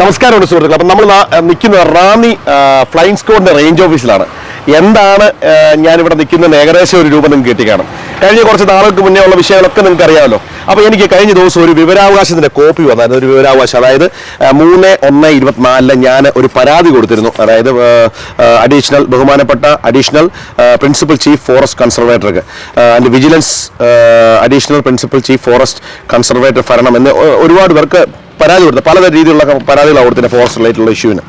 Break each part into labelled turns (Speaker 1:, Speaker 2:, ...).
Speaker 1: നമസ്കാരമുണ്ട് സുഹൃത്തുക്കൾ അപ്പം നമ്മൾ നിൽക്കുന്നത് റാന്നി ഫ്ലൈങ് സ്കോഡിന്റെ റേഞ്ച് ഓഫീസിലാണ് എന്താണ് ഞാനിവിടെ നിൽക്കുന്ന ഏകദേശം ഒരു രൂപം നിങ്ങൾക്ക് കിട്ടിക്കാണും. കഴിഞ്ഞ കുറച്ച് നാളുകൾക്ക് മുന്നേ ഉള്ള വിഷയങ്ങളൊക്കെ നിങ്ങൾക്ക് അറിയാമല്ലോ. അപ്പോൾ എനിക്ക് കഴിഞ്ഞ ദിവസം ഒരു വിവരാവകാശത്തിന്റെ കോപ്പി വന്നായിരുന്നു. ഒരു വിവരാവകാശം അതായത് മൂന്ന് ഒന്ന് ഇരുപത്തിനാലിൽ ഞാൻ ഒരു പരാതി കൊടുത്തിരുന്നു. അതായത് അഡീഷണൽ ബഹുമാനപ്പെട്ട additional principal chief forest കൺസർവേറ്റർക്ക് and vigilance additional principal chief forest conservator ഭരണം എന്ന് ഒരുപാട് പേർക്ക് പരാതി കൊടുത്ത പല രീതിയിലുള്ള പരാതികളാണ് കൊടുത്തിന്റെ ഫോറസ്റ്റ് റിലേറ്റുള്ള ഇഷ്യൂവിന്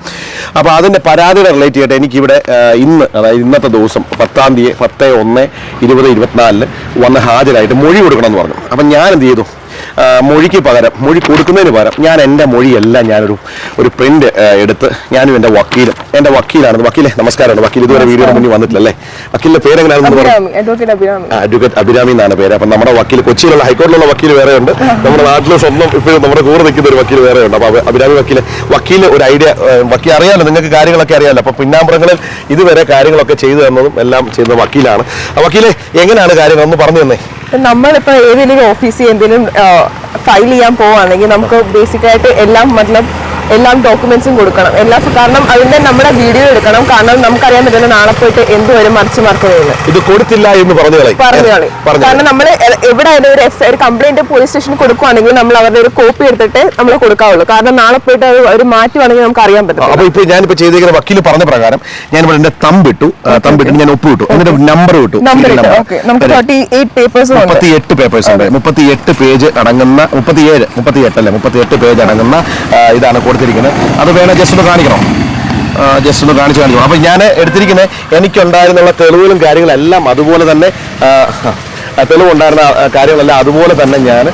Speaker 1: അപ്പോൾ അതിന്റെ പരാതികൾ റിലേറ്റ് ചെയ്തിട്ട് എനിക്കിവിടെ ഇന്ന് അതായത് ഇന്നത്തെ ദിവസം പത്താം തീയതി പത്ത് ഒന്ന് ഇരുപത് ഇരുപത്തിനാലിന് വന്ന് ഹാജരായിട്ട് മൊഴി കൊടുക്കണം എന്ന് പറഞ്ഞു. അപ്പം ഞാൻ എന്ത് ചെയ്തു? മൊഴിക്ക് പകരം മൊഴി കൊടുക്കുന്നതിന് പകരം ഞാൻ എന്റെ മൊഴിയെല്ലാം ഞാനൊരു ഒരു പ്രിന്റ് എടുത്ത് ഞാനും എന്റെ വക്കീലും എന്റെ വക്കീലാണ് വക്കീലെ നമസ്കാരമാണ് വക്കീൽ. ഇതുവരെ വീഡിയോ മുന്നിൽ വന്നിട്ടില്ലല്ലേ? വക്കീലിന്റെ പേരെങ്ങനെയാണെന്ന് പറഞ്ഞു
Speaker 2: അഡ്വക്കേറ്റ് അഭിരാമി.
Speaker 1: എന്നാണ് പേര്. അപ്പം നമ്മുടെ വക്കീൽ കൊച്ചിയിലുള്ള ഹൈക്കോടതിയിലുള്ള വക്കീൽ വേറെ ഉണ്ട് നമ്മുടെ നാട്ടിൽ സ്വന്തം ഇപ്പോഴും നമ്മുടെ കൂടെ നിൽക്കുന്ന ഒരു വക്കീൽ വേറെ ഉണ്ട് അപ്പോൾ അഭിരാമി വക്കീൽ വക്കീൽ ഒരു ഐഡിയ വക്കീൽ അറിയാലോ നിങ്ങൾക്ക് കാര്യങ്ങളൊക്കെ അറിയാലോ. അപ്പോൾ പിന്നാമ്പുറങ്ങളിൽ ഇതുവരെ കാര്യങ്ങളൊക്കെ ചെയ്തു തന്നതും എല്ലാം ചെയ്യുന്ന വക്കീലാണ്. വക്കീലെ എങ്ങനെയാണ് കാര്യങ്ങൾ ഒന്ന് പറഞ്ഞു തന്നെ?
Speaker 2: നമ്മളിപ്പോ ഏതെങ്കിലും ഓഫീസിൽ എന്തെങ്കിലും ഫയൽ ചെയ്യാൻ പോവുകയാണെങ്കിൽ നമുക്ക് ബേസിക്കായിട്ട് എല്ലാം മതലബ് എല്ലാം ഡോക്യുമെന്റ്സും കൊടുക്കണം. എല്ലാ കാരണം അതിന്റെ നമ്മുടെ വീഡിയോ എടുക്കണം. കാരണം നമുക്കറിയാൻ പറ്റില്ല നാളെ പോയിട്ട് എന്ത് വരും മറിച്ച് മറക്കുന്നതെന്ന്
Speaker 1: ഇത് കൊടുത്തില്ല എന്ന് പറഞ്ഞു
Speaker 2: പറഞ്ഞു കളി. കാരണം നമ്മൾ എവിടെ ആയാലും ഒരു എഫ് ഒരു കംപ്ലൈന്റ് പോലീസ് സ്റ്റേഷനിൽ കൊടുക്കുവാണെങ്കിൽ നമ്മൾ അവരുടെ ഒരു കോപ്പി എടുത്തിട്ട് നമ്മൾ കൊടുക്കാവുള്ളൂ. കാരണം നാളെ പോയിട്ട് അത് ഒരു മാറ്റുവാണെങ്കിൽ നമുക്ക് അറിയാൻ പറ്റും
Speaker 1: അപ്പൊ ഇപ്പൊ ഞാനിപ്പോ ചെയ്തിരിക്കുന്ന വക്കീൽ പറഞ്ഞ പ്രകാരം ഞാൻ ഇവിടെ എന്റെ തമ്പിട്ടു തമ്പിട്ട് ഞാൻ ഒപ്പ് വിട്ടു എന്നിട്ട് നമ്പർ വിട്ടു
Speaker 2: നമ്പർ നമുക്ക് തേർട്ടി എയ്റ്റ് പേപ്പേഴ്സും ഉണ്ട്.
Speaker 1: മുപ്പത്തി എട്ട് പേപ്പേഴ്സ് ഉണ്ട്. മുപ്പത്തി എട്ട് പേജ് അടങ്ങുന്ന മുപ്പത്തിയേഴ് മുപ്പത്തി എട്ട് അല്ലെ മുപ്പത്തി എട്ട് പേജ് അടങ്ങുന്ന ഇതാണ് ഇതാണ് കൊടുത്തിരിക്കുന്നത്. അത് വേണം ജസ്റ്റ് ഒന്ന് കാണിക്കണം? ജസ്റ്റ് ഒന്ന് കാണിച്ച് കാണിക്കണം? അപ്പം ഞാൻ എടുത്തിരിക്കുന്നത് എനിക്കുണ്ടായിരുന്നുള്ള തെളിവുകളും കാര്യങ്ങളെല്ലാം അതുപോലെ തന്നെ തെളിവുണ്ടായിരുന്ന കാര്യങ്ങളെല്ലാം അതുപോലെ തന്നെ ഞാൻ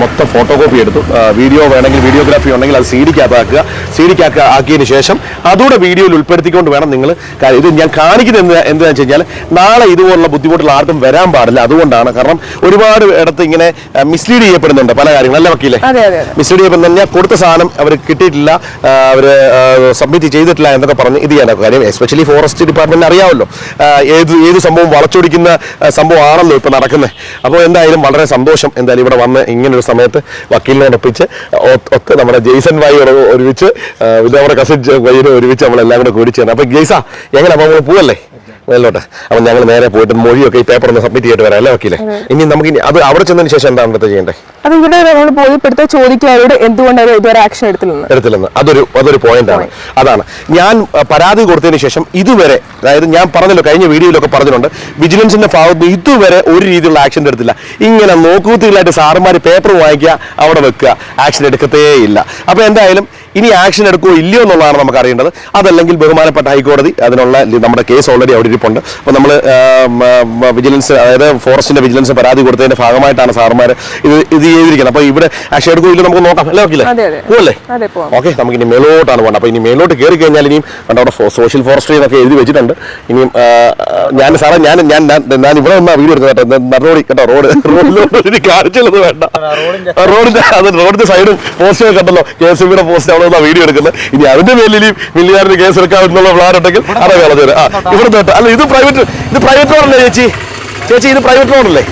Speaker 1: മൊത്തം ഫോട്ടോ കോപ്പി എടുത്തു വീഡിയോ വേണമെങ്കിൽ വീഡിയോഗ്രാഫി ഉണ്ടെങ്കിൽ അത് സി ഡിക്കകത്താക്കുക സി ഡിക്കകത്ത് ആക്കിയതിന് ശേഷം അതുകൂടെ വീഡിയോയിൽ ഉൾപ്പെടുത്തിക്കൊണ്ട് വേണം നിങ്ങൾ ഇത് ഞാൻ കാണിക്കുന്നത് എന്ത് എന്താണെന്ന് വെച്ച് കഴിഞ്ഞാൽ നാളെ ഇതുപോലുള്ള ബുദ്ധിമുട്ടുള്ള ആർക്കും വരാൻ പാടില്ല. അതുകൊണ്ടാണ് കാരണം ഒരുപാട് ഇടത്ത് ഇങ്ങനെ മിസ്ലീഡ് ചെയ്യപ്പെടുന്നുണ്ട് പല കാര്യങ്ങളും. അല്ല വക്കീലെ? മിസ്ലീഡ് ചെയ്യപ്പെടുന്ന കൊടുത്ത സാധനം അവർ കിട്ടിയിട്ടില്ല അവർ സബ്മിറ്റ് ചെയ്തിട്ടില്ല എന്നൊക്കെ പറഞ്ഞ് ഇത് ചെയ്യാനൊക്കെ കാര്യം. എസ്പെഷ്യലി ഫോറസ്റ്റ് ഡിപ്പാർട്ട്മെന്റ് അറിയാമല്ലോ. ഏത് ഏത് സംഭവം വളച്ചൊടിക്കുന്ന സംഭവമാണല്ലോ ഇപ്പോൾ നടക്കുന്നത് അപ്പോൾ എന്തായാലും വളരെ സന്തോഷം എന്തായാലും ഇവിടെ വന്ന് ഇങ്ങനൊരു സമയത്ത് വക്കീലിനോടൊപ്പിച്ച് ഒ- ഒത്ത് നമ്മുടെ ജെയ്സൺ വായിയോട് ഒരുമിച്ച് ഇത് നമ്മുടെ കസിൻ വൈയോട് ഒരുമിച്ച് നമ്മളെല്ലാം കൂടെ കൂടി ചേർന്ന്. അപ്പോൾ ജെയ്സ എങ്ങനെ? അപ്പോൾ നമ്മൾ പോവല്ലേ? മേലോട്ട് അപ്പം ഞങ്ങൾ നേരെ പോയിട്ട് മൊഴിയൊക്കെ ഈ പേപ്പർ ഒന്ന് സബ്മിറ്റ് ചെയ്തിട്ട് വരാം അല്ലേ വക്കീലെ? ഇനി നമുക്ക് ഇനി അത് അവിടെ ചെന്നതിന് ശേഷം എന്താണ് അടുത്ത് ചെയ്യേണ്ടത്
Speaker 2: അത് ഇവിടെ നമ്മൾ ബോധ്യപ്പെടുത്ത ചോദിക്കുക അവരോട് എന്തുകൊണ്ട് അവർ ഇതുവരെ ആക്ഷൻ എടുത്തില്ലെന്ന്
Speaker 1: എടുത്തില്ലെന്ന് അതൊരു അതൊരു പോയിന്റാണ് ആണ്. അതാണ്. ഞാൻ പരാതി കൊടുത്തതിന് ശേഷം ഇതുവരെ അതായത് ഞാൻ പറഞ്ഞല്ലോ കഴിഞ്ഞ വീഡിയോയിലൊക്കെ പറഞ്ഞിട്ടുണ്ട് വിജിലൻസിന്റെ ഭാഗത്ത് ഇതുവരെ ഒരു രീതിയിലുള്ള ആക്ഷൻ എടുത്തില്ല ഇങ്ങനെ നോക്കൂത്തികളായിട്ട് സാറുമാർ പേപ്പർ വാങ്ങിക്കുക അവിടെ വെക്കുക ആക്ഷൻ എടുക്കത്തേ ഇല്ല. അപ്പോൾ എന്തായാലും ഇനി ആക്ഷൻ എടുക്കുമോ ഇല്ലയോ എന്നുള്ളതാണ് നമുക്ക് അറിയേണ്ടത്. അതല്ലെങ്കിൽ ബഹുമാനപ്പെട്ട ഹൈക്കോടതി അതിനുള്ള നമ്മുടെ കേസ് ഓൾറെഡി അവിടെ ഇരിപ്പുണ്ട്. അപ്പോൾ നമ്മൾ വിജിലൻസ് അതായത് ഫോറസ്റ്റിന്റെ വിജിലൻസ് പരാതി കൊടുത്തതിന്റെ ഭാഗമായിട്ടാണ് സാറുമാർ ഇത് ഇത് ചെയ്തിരിക്കുന്നത്. അപ്പോൾ ഇവിടെ ആക്ഷൻ എടുക്കുമോ ഇല്ലയോ നമുക്ക് നോക്കാം. അല്ലേ ഓക്കെ
Speaker 2: അതെ അതെ.
Speaker 1: പോവല്ലേ? ഓക്കെ നമുക്ക് ഇനി മേലോട്ടാണ് പോകേണ്ടത്. അപ്പോൾ ഇനി മേലോട്ട് കയറി കഴിഞ്ഞാൽ ഇനിയും കണ്ട അവിടെ സോഷ്യൽ ഫോറസ്ട്രി എന്നൊക്കെ എഴുതി വെച്ചിട്ടുണ്ട്. ഇനിയും ഞാൻ സാറേ ഞാൻ ഞാൻ ഞാൻ- ഇവിടെ നിന്നാ വീഡിയോ എടുക്കുന്നത് കേട്ടോ. റോഡ് കേട്ടോ റോഡ് റോഡിലോട്ട് കാണിച്ചുള്ളത് വേണ്ട. റോഡിന്റെ റോഡിന്റെ അത് റോഡിന്റെ സൈഡും പോസ്റ്റ് കണ്ടല്ലോ. കെ എസ് ബിയുടെ പോസ്റ്റ് അവിടെ വന്നാ വീഡിയോ എടുക്കുന്നത്. ഇനി അതിന്റെ പേരിലും ഇനി മില്ലിയാറിന് കേസ് എടുക്കാമെന്നുള്ള പ്ലാൻ ഉണ്ടെങ്കിൽ അതെ കളഞ്ഞത് ആ ഇവിടെ തൊട്ട്. അല്ല ഇത് പ്രൈവറ്റ് ഇത് പ്രൈവറ്റ് റോഡല്ലേ ചേച്ചി? ചേച്ചി ഇത് പ്രൈവറ്റ് റോഡല്ലേ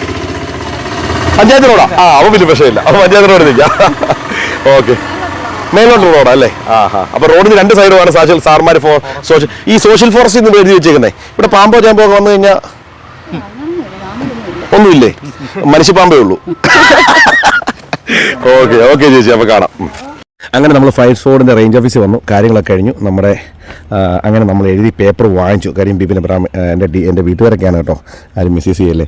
Speaker 1: പഞ്ചായത്ത് റോഡാ ആ? അവൻ വലിയ വിഷയമില്ല അപ്പൊ പഞ്ചായത്ത് റോഡ് നിൽക്കാം ഓക്കെ മേലോട്ട് റോഡാ അല്ലേ? ആ ഹാ അപ്പൊ റോഡിന് രണ്ട് സൈഡുമാണ് സോഷ്യൽ സാർമാർ ഫോ സോഷ്യൽ ഈ സോഷ്യൽ ഫോറസ്റ്റ് എന്ന് എഴുതി വെച്ചേക്കുന്നേ ഇവിടെ പാമ്പോ ചാമ്പോ ഒക്കെ വന്നു കഴിഞ്ഞാൽ ഒന്നുമില്ലേ? മനുഷ്യപ്പാമ്പേ ഉള്ളൂ. ഓക്കെ ഓക്കെ ചേച്ചി. അപ്പൊ കാണാം. അങ്ങനെ നമ്മൾ ഫയർ ഫോർഡിന്റെ റേഞ്ച് ഓഫീസിൽ വന്നു. കാര്യങ്ങളൊക്കെ കഴിഞ്ഞു. നമ്മുടെ അങ്ങനെ നമ്മൾ എഴുതി പേപ്പർ വാങ്ങിച്ചു. കാര്യം ബിപിൻ അബ്രാം എന്റെ ഡി എന്റെ വീട്ടുകാരൊക്കെയാണ് കേട്ടോ. ആരും മിസ്സസ് ചെയ്യല്ലേ?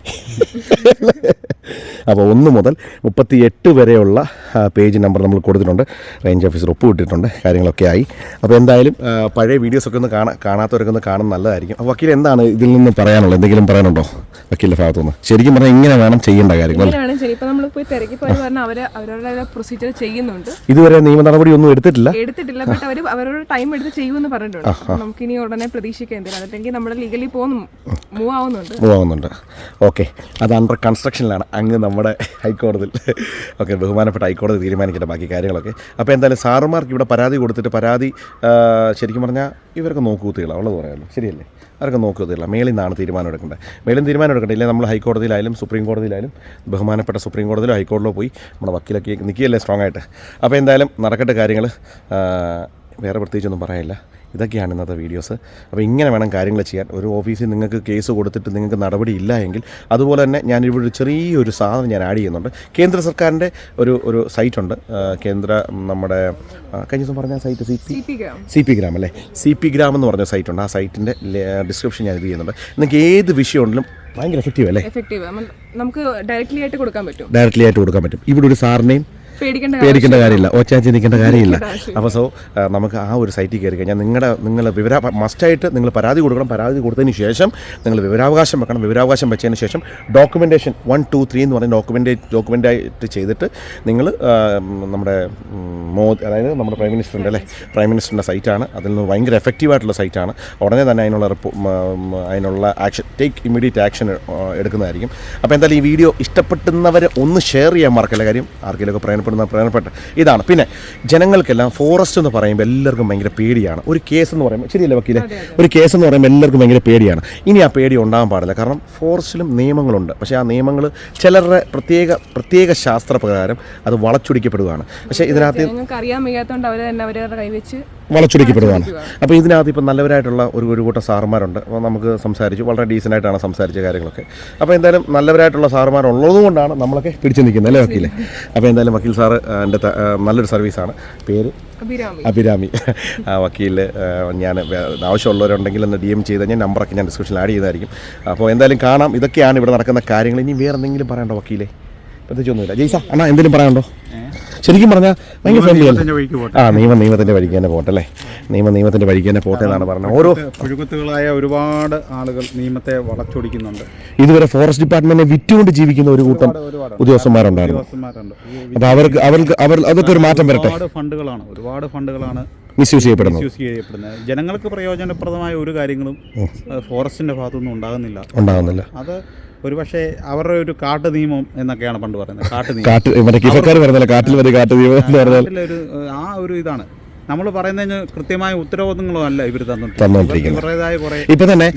Speaker 1: അപ്പോൾ ഒന്ന് മുതൽ മുപ്പത്തി എട്ട് വരെയുള്ള പേജ് നമ്പർ നമ്മൾ കൊടുത്തിട്ടുണ്ട്. റേഞ്ച് ഓഫീസർ ഒപ്പുവിട്ടിട്ടുണ്ട് കാര്യങ്ങളൊക്കെ ആയി. അപ്പോൾ എന്തായാലും പഴയ വീഡിയോസൊക്കെ ഒന്ന് കാണാൻ കാണാത്തവരൊക്കെ ഒന്ന് കാണുന്നത് നല്ലതായിരിക്കും. അപ്പോൾ വക്കീൽ എന്താണ് ഇതിൽ നിന്ന് പറയാനുള്ളത്? എന്തെങ്കിലും പറയാനുണ്ടോ? വക്കീലിന്റെ ഭാഗത്തുനിന്ന്. ശരിക്കും പറഞ്ഞാൽ ഇങ്ങനെ വേണം ചെയ്യേണ്ട കാര്യങ്ങൾ. ഇതുവരെ നിയമ നടപടി ഒന്നും എടുത്തിട്ടില്ല.
Speaker 3: എടുത്തിട്ടില്ല അവരോട് ടൈം എടുത്ത് ചെയ്യുമെന്ന് പറഞ്ഞിട്ടുണ്ട് നമുക്ക് ഇനി ഉടനെ പ്രതീക്ഷിക്കാൻ എന്തെങ്കിലും അല്ലെങ്കിൽ നമ്മുടെ ലീഗലി പോകുന്നു. മൂവ് ആവുന്നുണ്ട്.
Speaker 1: മൂവാകുന്നുണ്ട് ഓക്കെ അത് അണ്ടർ കൺസ്ട്രക്ഷനിലാണ് അങ്ങ് നമ്മുടെ ഹൈക്കോടതിയിൽ. ഓക്കെ ബഹുമാനപ്പെട്ട ഹൈക്കോടതി തീരുമാനിക്കട്ടെ ബാക്കി കാര്യങ്ങളൊക്കെ. അപ്പോൾ എന്തായാലും സാറുമാർക്ക് ഇവിടെ പരാതി കൊടുത്തിട്ട് പരാതി ശരിക്കും പറഞ്ഞാൽ ഇവരൊക്കെ നോക്കൂത്തികളാണ് ഉള്ളത് പറയാമല്ലോ ശരിയല്ലേ? അവരൊക്കെ നോക്കുകയില്ല മേളിൽ നിന്നാണ് തീരുമാനം എടുക്കേണ്ടത്. മേളിൽ തീരുമാനം എടുക്കേണ്ടത് ഇല്ലേ നമ്മൾ ഹൈക്കോടതിയിലായാലും സുപ്രീം കോടതിയിലായാലും ബഹുമാനപ്പെട്ട സുപ്രീം കോടതിയിലോ ഹൈക്കോടതിയിലോ പോയി നമ്മുടെ വക്കീലൊക്കെ നിൽക്കുകയല്ലേ സ്ട്രോങ് ആയിട്ട്. അപ്പോൾ എന്തായാലും നടക്കട്ടെ കാര്യങ്ങൾ വേറെ പ്രത്യേകിച്ചൊന്നും പറയാനില്ല. ഇതൊക്കെയാണ് ഇന്നത്തെ വീഡിയോസ്. അപ്പോൾ ഇങ്ങനെ വേണം കാര്യങ്ങൾ ചെയ്യാൻ. ഒരു ഓഫീസിൽ നിങ്ങൾക്ക് കേസ് കൊടുത്തിട്ട് നിങ്ങൾക്ക് നടപടി ഇല്ല എങ്കിൽ അതുപോലെ തന്നെ ഞാനിവിടെ ചെറിയൊരു സാധനം ഞാൻ ആഡ് ചെയ്യുന്നുണ്ട്. കേന്ദ്ര സർക്കാരിന്റെ ഒരു ഒരു സൈറ്റ് ഉണ്ട്. കേന്ദ്ര നമ്മുടെ കഴിഞ്ഞ ദിവസം പറഞ്ഞ site C P
Speaker 3: C P gram.
Speaker 1: അല്ലേ? സി പി ഗ്രാം എന്ന് പറഞ്ഞ സൈറ്റുണ്ട് ആ സൈറ്റിന്റെ ഡിസ്ക്രിപ്ഷൻ ഞാൻ ഇത് ചെയ്യുന്നുണ്ട്. നിങ്ങൾക്ക് ഏത് വിഷയം ഉണ്ടെങ്കിലും ഭയങ്കര എഫക്റ്റീവ് അല്ലേ?
Speaker 3: എഫക്റ്റീവ് നമുക്ക് ഡയറക്റ്റ്ലി ആയിട്ട് കൊടുക്കാൻ പറ്റും.
Speaker 1: ഡയറക്റ്റ്ലി ആയിട്ട് കൊടുക്കാൻ പറ്റും. ഇവിടെ ഒരു സാറിനെയും
Speaker 3: പേടിക്കേണ്ട
Speaker 1: കാര്യമില്ല. ഒച്ചാൻ ചിന്തിക്കേണ്ട കാര്യമില്ല. അപ്പോൾ സോ നമുക്ക് ആ ഒരു സൈറ്റിൽ കയറി കഴിഞ്ഞാൽ നിങ്ങളുടെ നിങ്ങൾ വിവര മസ്റ്റായിട്ട് നിങ്ങൾ പരാതി കൊടുക്കണം. പരാതി കൊടുത്തതിന് ശേഷം നിങ്ങൾ വിവരാവകാശം വെക്കണം. വിവരാവകാശം വെച്ചതിന് ശേഷം ഡോക്യുമെന്റേഷൻ വൺ ടു ത്രീ എന്ന് പറയുന്ന ഡോക്യുമെന്റ് ഡോക്യുമെന്റായിട്ട് ചെയ്തിട്ട് നിങ്ങൾ നമ്മുടെ മോദി അതായത് നമ്മുടെ പ്രൈം മിനിസ്റ്ററിന്റെ അല്ലേ? പ്രൈം മിനിസ്റ്ററിന്റെ സൈറ്റാണ് അതിൽ നിന്ന് ഭയങ്കര എഫക്റ്റീവായിട്ടുള്ള സൈറ്റാണ് ഉടനെ തന്നെ അതിനുള്ള റിപ്പോ അതിനുള്ള ആക്ഷൻ ടേക്ക് ഇമ്മീഡിയറ്റ് ആക്ഷൻ എടുക്കുന്നതായിരിക്കും. അപ്പോൾ എന്തായാലും ഈ വീഡിയോ ഇഷ്ടപ്പെടുന്നവരെ ഒന്ന് ഷെയർ ചെയ്യാൻ മറക്കല്ല കാര്യം? ആർക്കെങ്കിലുമൊക്കെ പ്രയോജനപ്പെടുന്ന പ്രധാനപ്പെട്ട ഇതാണ്. പിന്നെ ജനങ്ങൾക്കെല്ലാം ഫോറസ്റ്റ് എന്ന് പറയുമ്പോൾ എല്ലാവർക്കും ഭയങ്കര പേടിയാണ്. ഒരു കേസ് എന്ന് പറയുമ്പോൾ ശരിയല്ലേ വക്കീലെ? ഒരു കേസ് എന്ന് പറയുമ്പോൾ എല്ലാവർക്കും ഭയങ്കര പേടിയാണ്. ഇനി ആ പേടി ഉണ്ടാകാൻ പാടില്ല. കാരണം ഫോറസ്റ്റിലും നിയമങ്ങളുണ്ട്. പക്ഷേ ആ നിയമങ്ങൾ ചിലരുടെ പ്രത്യേക പ്രത്യേക ശാസ്ത്രപ്രകാരം അത് വളച്ചൊടിക്കപ്പെടുകയാണ്. പക്ഷേ ഇതിനകത്ത്
Speaker 3: അറിയാൻ വയ്യാത്തതുകൊണ്ട് അവർ തന്നെ അവരവരുടെ കൈവച്ച്
Speaker 1: വളച്ചൊടിക്കപ്പെടുകയാണ് അപ്പോൾ ഇതിനകത്ത് ഇപ്പം നല്ലവരായിട്ടുള്ള ഒരു ഒരു കൂട്ടം സാറുമാരുണ്ട്. അപ്പോൾ നമുക്ക് സംസാരിച്ചു വളരെ ഡീസന്റ് ആയിട്ടാണ് സംസാരിച്ച കാര്യങ്ങളൊക്കെ. അപ്പോൾ എന്തായാലും നല്ലവരായിട്ടുള്ള സാറുമാരുള്ളത് കൊണ്ടാണ് നമ്മളൊക്കെ പിടിച്ചു നിൽക്കുന്നത് അല്ലേ വക്കീൽ അപ്പോൾ എന്തായാലും വക്കീൽ സാറ് എന്റെ നല്ലൊരു സർവീസാണ് പേര്?
Speaker 3: അഭിരാമി.
Speaker 1: വക്കീൽ ഞാൻ ആവശ്യമുള്ളവരുണ്ടെങ്കിൽ ഒന്ന് ഡി എം ചെയ്ത് ഞാൻ നമ്പറൊക്കെ ഞാൻ ഡിസ്ക്രിപ്ഷനിൽ ആഡ് ചെയ്തായിരിക്കും. അപ്പോൾ എന്തായാലും കാണാം. ഇതൊക്കെയാണ് ഇവിടെ നടക്കുന്ന കാര്യങ്ങൾ. ഇനി വേറെ എന്തെങ്കിലും പറയണ്ടോ വക്കീലെ? പ്രത്യേകിച്ചൊന്നുമില്ല ജയ്സ അണ്ണാ എന്തെങ്കിലും പറയാനുണ്ടോ? ശരിക്കും പറഞ്ഞാൽ ഭയങ്കര ഫ്രണ്ട്ലി അല്ലേ? ആ നിയമ നിയമത്തിന്റെ വഴിക്ക് തന്നെ പോട്ടെ അല്ലേ? നിയമ നിയമത്തിന്റെ വഴിക്ക് തന്നെ പോട്ടെ എന്നാണ് പറഞ്ഞത്. ഓരോ
Speaker 4: പുഴുകുത്തുകളായ ഒരുപാട് ആളുകൾ നിയമത്തെ വളച്ചൊടിക്കുന്നുണ്ട്.
Speaker 1: ഇതുവരെ ഫോറസ്റ്റ് ഡിപ്പാർട്ട്മെന്റിനെ വിറ്റുകൊണ്ട് ജീവിക്കുന്ന ഒരു കൂട്ടം ഉദ്യോഗസ്ഥന്മാരുണ്ടായിരുന്നു. അപ്പൊ അവർക്ക് അവർക്ക് അവർ അതൊക്കെ ഒരു മാറ്റം വരട്ടെ?
Speaker 4: ഫണ്ടുകളാണ് ഒരുപാട് ഫണ്ടുകളാണ്
Speaker 1: മിസ്യൂസ് ചെയ്യപ്പെടുന്നത്.
Speaker 4: മിസ്യൂസ് ചെയ്യപ്പെടുന്നത്. ജനങ്ങൾക്ക് പ്രയോജനപ്രദമായ ഒരു കാര്യങ്ങളും ഫോറസ്റ്റിന്റെ ഭാഗത്തുനിന്നും ഉണ്ടാകുന്നില്ല.
Speaker 1: ഉണ്ടാകുന്നില്ല.
Speaker 4: അത് ഒരുപക്ഷെ അവരുടെ ഒരു കാട്ടു നിയമം എന്നൊക്കെയാണ് പണ്ട് പറയുന്നത്. കാട്ടു നിയമം.
Speaker 1: കാട്ട് മറ്റേ കാട്ടിൽ വരെ കാട്ട് നിയമം എന്ന് പറഞ്ഞാൽ.
Speaker 4: ആ ഒരു ഇതാണ്. നമ്മൾ പറയുന്നതിന് കൃത്യമായ ഉത്തരവാദിത്തങ്ങളും അല്ല ഇവർ തന്നിട്ടുണ്ട്
Speaker 1: ഇപ്പൊ തന്നെ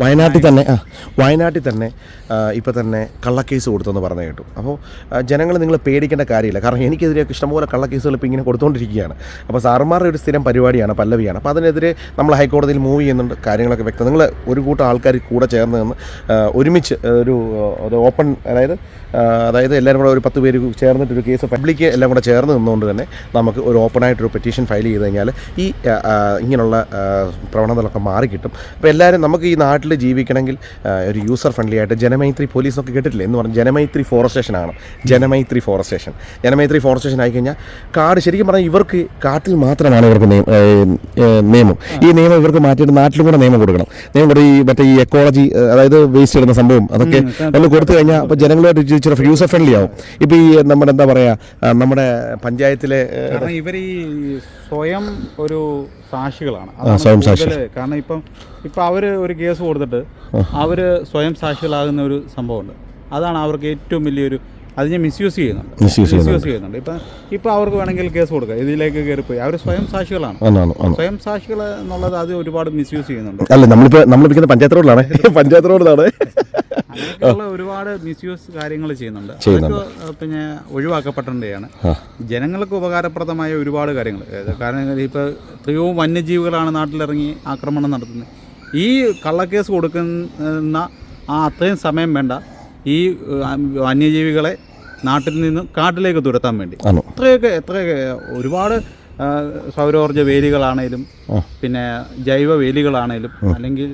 Speaker 1: വയനാട്ടിൽ തന്നെ വയനാട്ടിൽ തന്നെ ഇപ്പൊ തന്നെ കള്ളക്കേസ് കൊടുത്തെന്ന് പറഞ്ഞു കേട്ടു. അപ്പോൾ ജനങ്ങൾ നിങ്ങൾ പേടിക്കേണ്ട കാര്യമില്ല. കാരണം എനിക്കെതിരെ ഇഷ്ടംപോലെ കള്ളക്കേസുകൾ ഇപ്പോൾ ഇങ്ങനെ കൊടുത്തുകൊണ്ടിരിക്കുകയാണ് അപ്പോൾ സാർമാരുടെ ഒരു സ്ഥിരം പരിപാടിയാണ് പല്ലവിയാണ്. അപ്പോൾ അതിനെതിരെ നമ്മൾ ഹൈക്കോടതിയിൽ മൂവ് ചെയ്യുന്നുണ്ട് കാര്യങ്ങളൊക്കെ വ്യക്തം. നിങ്ങൾ ഒരു കൂട്ടം ആൾക്കാർ കൂടെ ചേർന്ന് നിന്ന് ഒരുമിച്ച് ഒരു ഓപ്പൺ അതായത് അതായത് എല്ലാവരും കൂടെ ഒരു പത്ത് പേര് ചേർന്നിട്ട് ഒരു കേസ് പബ്ലിക് എല്ലാം കൂടെ ചേർന്ന് നിന്നുകൊണ്ട് തന്നെ നമുക്ക് ഒരു ഓപ്പൺ ആയിട്ടൊരു പെറ്റീഷൻ ഫയൽ ചെയ്ത് കഴിഞ്ഞാൽ ഈ ഇങ്ങനെയുള്ള പ്രവണതകളൊക്കെ മാറിക്കിട്ടും അപ്പോൾ എല്ലാവരും നമുക്ക് ഈ നാട്ടിൽ ജീവിക്കണമെങ്കിൽ ഒരു യൂസർ ഫ്രണ്ട്ലി ആയിട്ട് ജനമൈത്രി പോലീസൊക്കെ കേട്ടിട്ടില്ല? എന്ന് പറഞ്ഞാൽ ജനമൈത്രി ഫോറസ്റ്റ് സ്റ്റേഷനാണ് Janamaithri forest station Janamaithri forest station ആയിക്കഴിഞ്ഞാൽ കാട് ശരിക്കും പറഞ്ഞാൽ ഇവർക്ക് കാട്ടിൽ മാത്രമാണ് ഇവർക്ക് നിയമം. ഈ നിയമം ഇവർക്ക് മാറ്റിയിട്ട് നാട്ടിലും കൂടെ നിയമം കൊടുക്കണം. നിയമം കൂടെ ഈ മറ്റേ ഈ എക്കോളജി അതായത് വേസ്റ്റ് ഇടുന്ന സംഭവം അതൊക്കെ നമ്മൾ കൊടുത്തു കഴിഞ്ഞാൽ അപ്പോൾ ജനങ്ങളുമായിട്ട് ചില യൂസർ ഫ്രണ്ട്ലി ആവും. ഇപ്പോൾ ഈ നമ്മുടെ എന്താ പറയുക നമ്മുടെ പഞ്ചായത്തിലെ
Speaker 4: ഇവർ ഈ സ്വയം ഒരു സാക്ഷികളാണ്.
Speaker 1: സ്വയം സാക്ഷി.
Speaker 4: കാരണം ഇപ്പം ഇപ്പം അവർ ഒരു കേസ് കൊടുത്തിട്ട് അവർ സ്വയം സാക്ഷികളാകുന്ന ഒരു സംഭവമുണ്ട്. അതാണ് അവർക്ക് ഏറ്റവും വലിയൊരു അതിനെ മിസ്യൂസ് ചെയ്യുന്നുണ്ട്.
Speaker 1: മിസ്യൂസ് ചെയ്യുന്നുണ്ട്.
Speaker 4: ഇപ്പം ഇപ്പം അവർക്ക് വേണമെങ്കിൽ കേസ് കൊടുക്കാം. ഇതിലേക്ക് കയറിപ്പോയി. അവർ സ്വയം സാക്ഷികളാണ്. സ്വയം സാക്ഷികൾ എന്നുള്ളത് അത് ഒരുപാട് മിസ്യൂസ് ചെയ്യുന്നുണ്ട്.
Speaker 1: അല്ല നമ്മളിപ്പോൾ നമ്മളിരിക്കുന്ന പഞ്ചായത്ത് റോഡിലാണ്. പഞ്ചായത്ത് റോഡിലാണ്.
Speaker 4: ഒരുപാട് മിസ്യൂസ് കാര്യങ്ങൾ ചെയ്യുന്നുണ്ട്. പിന്നെ ഒഴിവാക്കപ്പെടേണ്ടതാണ്. ജനങ്ങൾക്ക് ഉപകാരപ്രദമായ ഒരുപാട് കാര്യങ്ങൾ കാരണം ഇപ്പോൾ എത്രയോ വന്യജീവികളാണ് നാട്ടിലിറങ്ങി ആക്രമണം നടത്തുന്നത് ഈ കള്ളക്കേസ് കൊടുക്കുന്ന ആ അത്രയും സമയം വേണ്ട. ഈ വന്യജീവികളെ നാട്ടിൽ നിന്ന് കാട്ടിലേക്ക് തുരത്താൻ വേണ്ടി. എത്രയൊക്കെ എത്രയൊക്കെ ഒരുപാട് സൗരോർജ സൗരോർജ വേലികളാണേലും പിന്നെ ജൈവ വേലികളാണേലും അല്ലെങ്കിൽ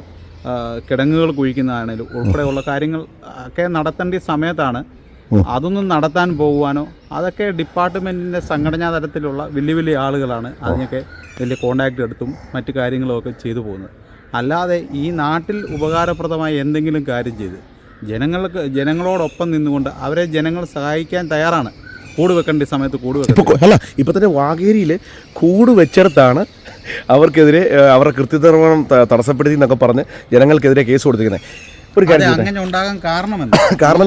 Speaker 4: കിടങ്ങുകൾ കുഴിക്കുന്നതാണേലും ഉൾപ്പെടെയുള്ള കാര്യങ്ങൾ ഒക്കെ നടത്തേണ്ട സമയത്താണ് അതൊന്നും നടത്താൻ പോകുവാനോ അതൊക്കെ ഡിപ്പാർട്ട്മെന്റിന്റെ സംഘടനാ തലത്തിലുള്ള വലിയ വലിയ ആളുകളാണ് അതിനൊക്കെ വലിയ കോണ്ടാക്ട് എടുത്തും മറ്റു കാര്യങ്ങളും ഒക്കെ ചെയ്തു പോകുന്നത്. അല്ലാതെ ഈ നാട്ടിൽ ഉപകാരപ്രദമായ എന്തെങ്കിലും കാര്യം ചെയ്ത് ജനങ്ങൾക്ക് ജനങ്ങളോടൊപ്പം നിന്നുകൊണ്ട് അവരെ ജനങ്ങൾ സഹായിക്കാൻ തയ്യാറാണ്. കൂട് വെക്കേണ്ട സമയത്ത് കൂട്
Speaker 1: വെക്കും അല്ല ഇപ്പോൾ തന്നെ വാഗേരിയിൽ കൂട് വെച്ചെടുത്താണ് അവർക്കെതിരെ അവരുടെ കൃത്യനിർവഹണം തടസ്സപ്പെടുത്തി എന്നൊക്കെ പറഞ്ഞ് ജനങ്ങൾക്കെതിരെ കേസ് കൊടുത്തിരിക്കുന്നത്. ഒരു കാര്യം
Speaker 4: അങ്ങനെ ഉണ്ടാകാൻ
Speaker 1: കാരണം
Speaker 4: കാരണം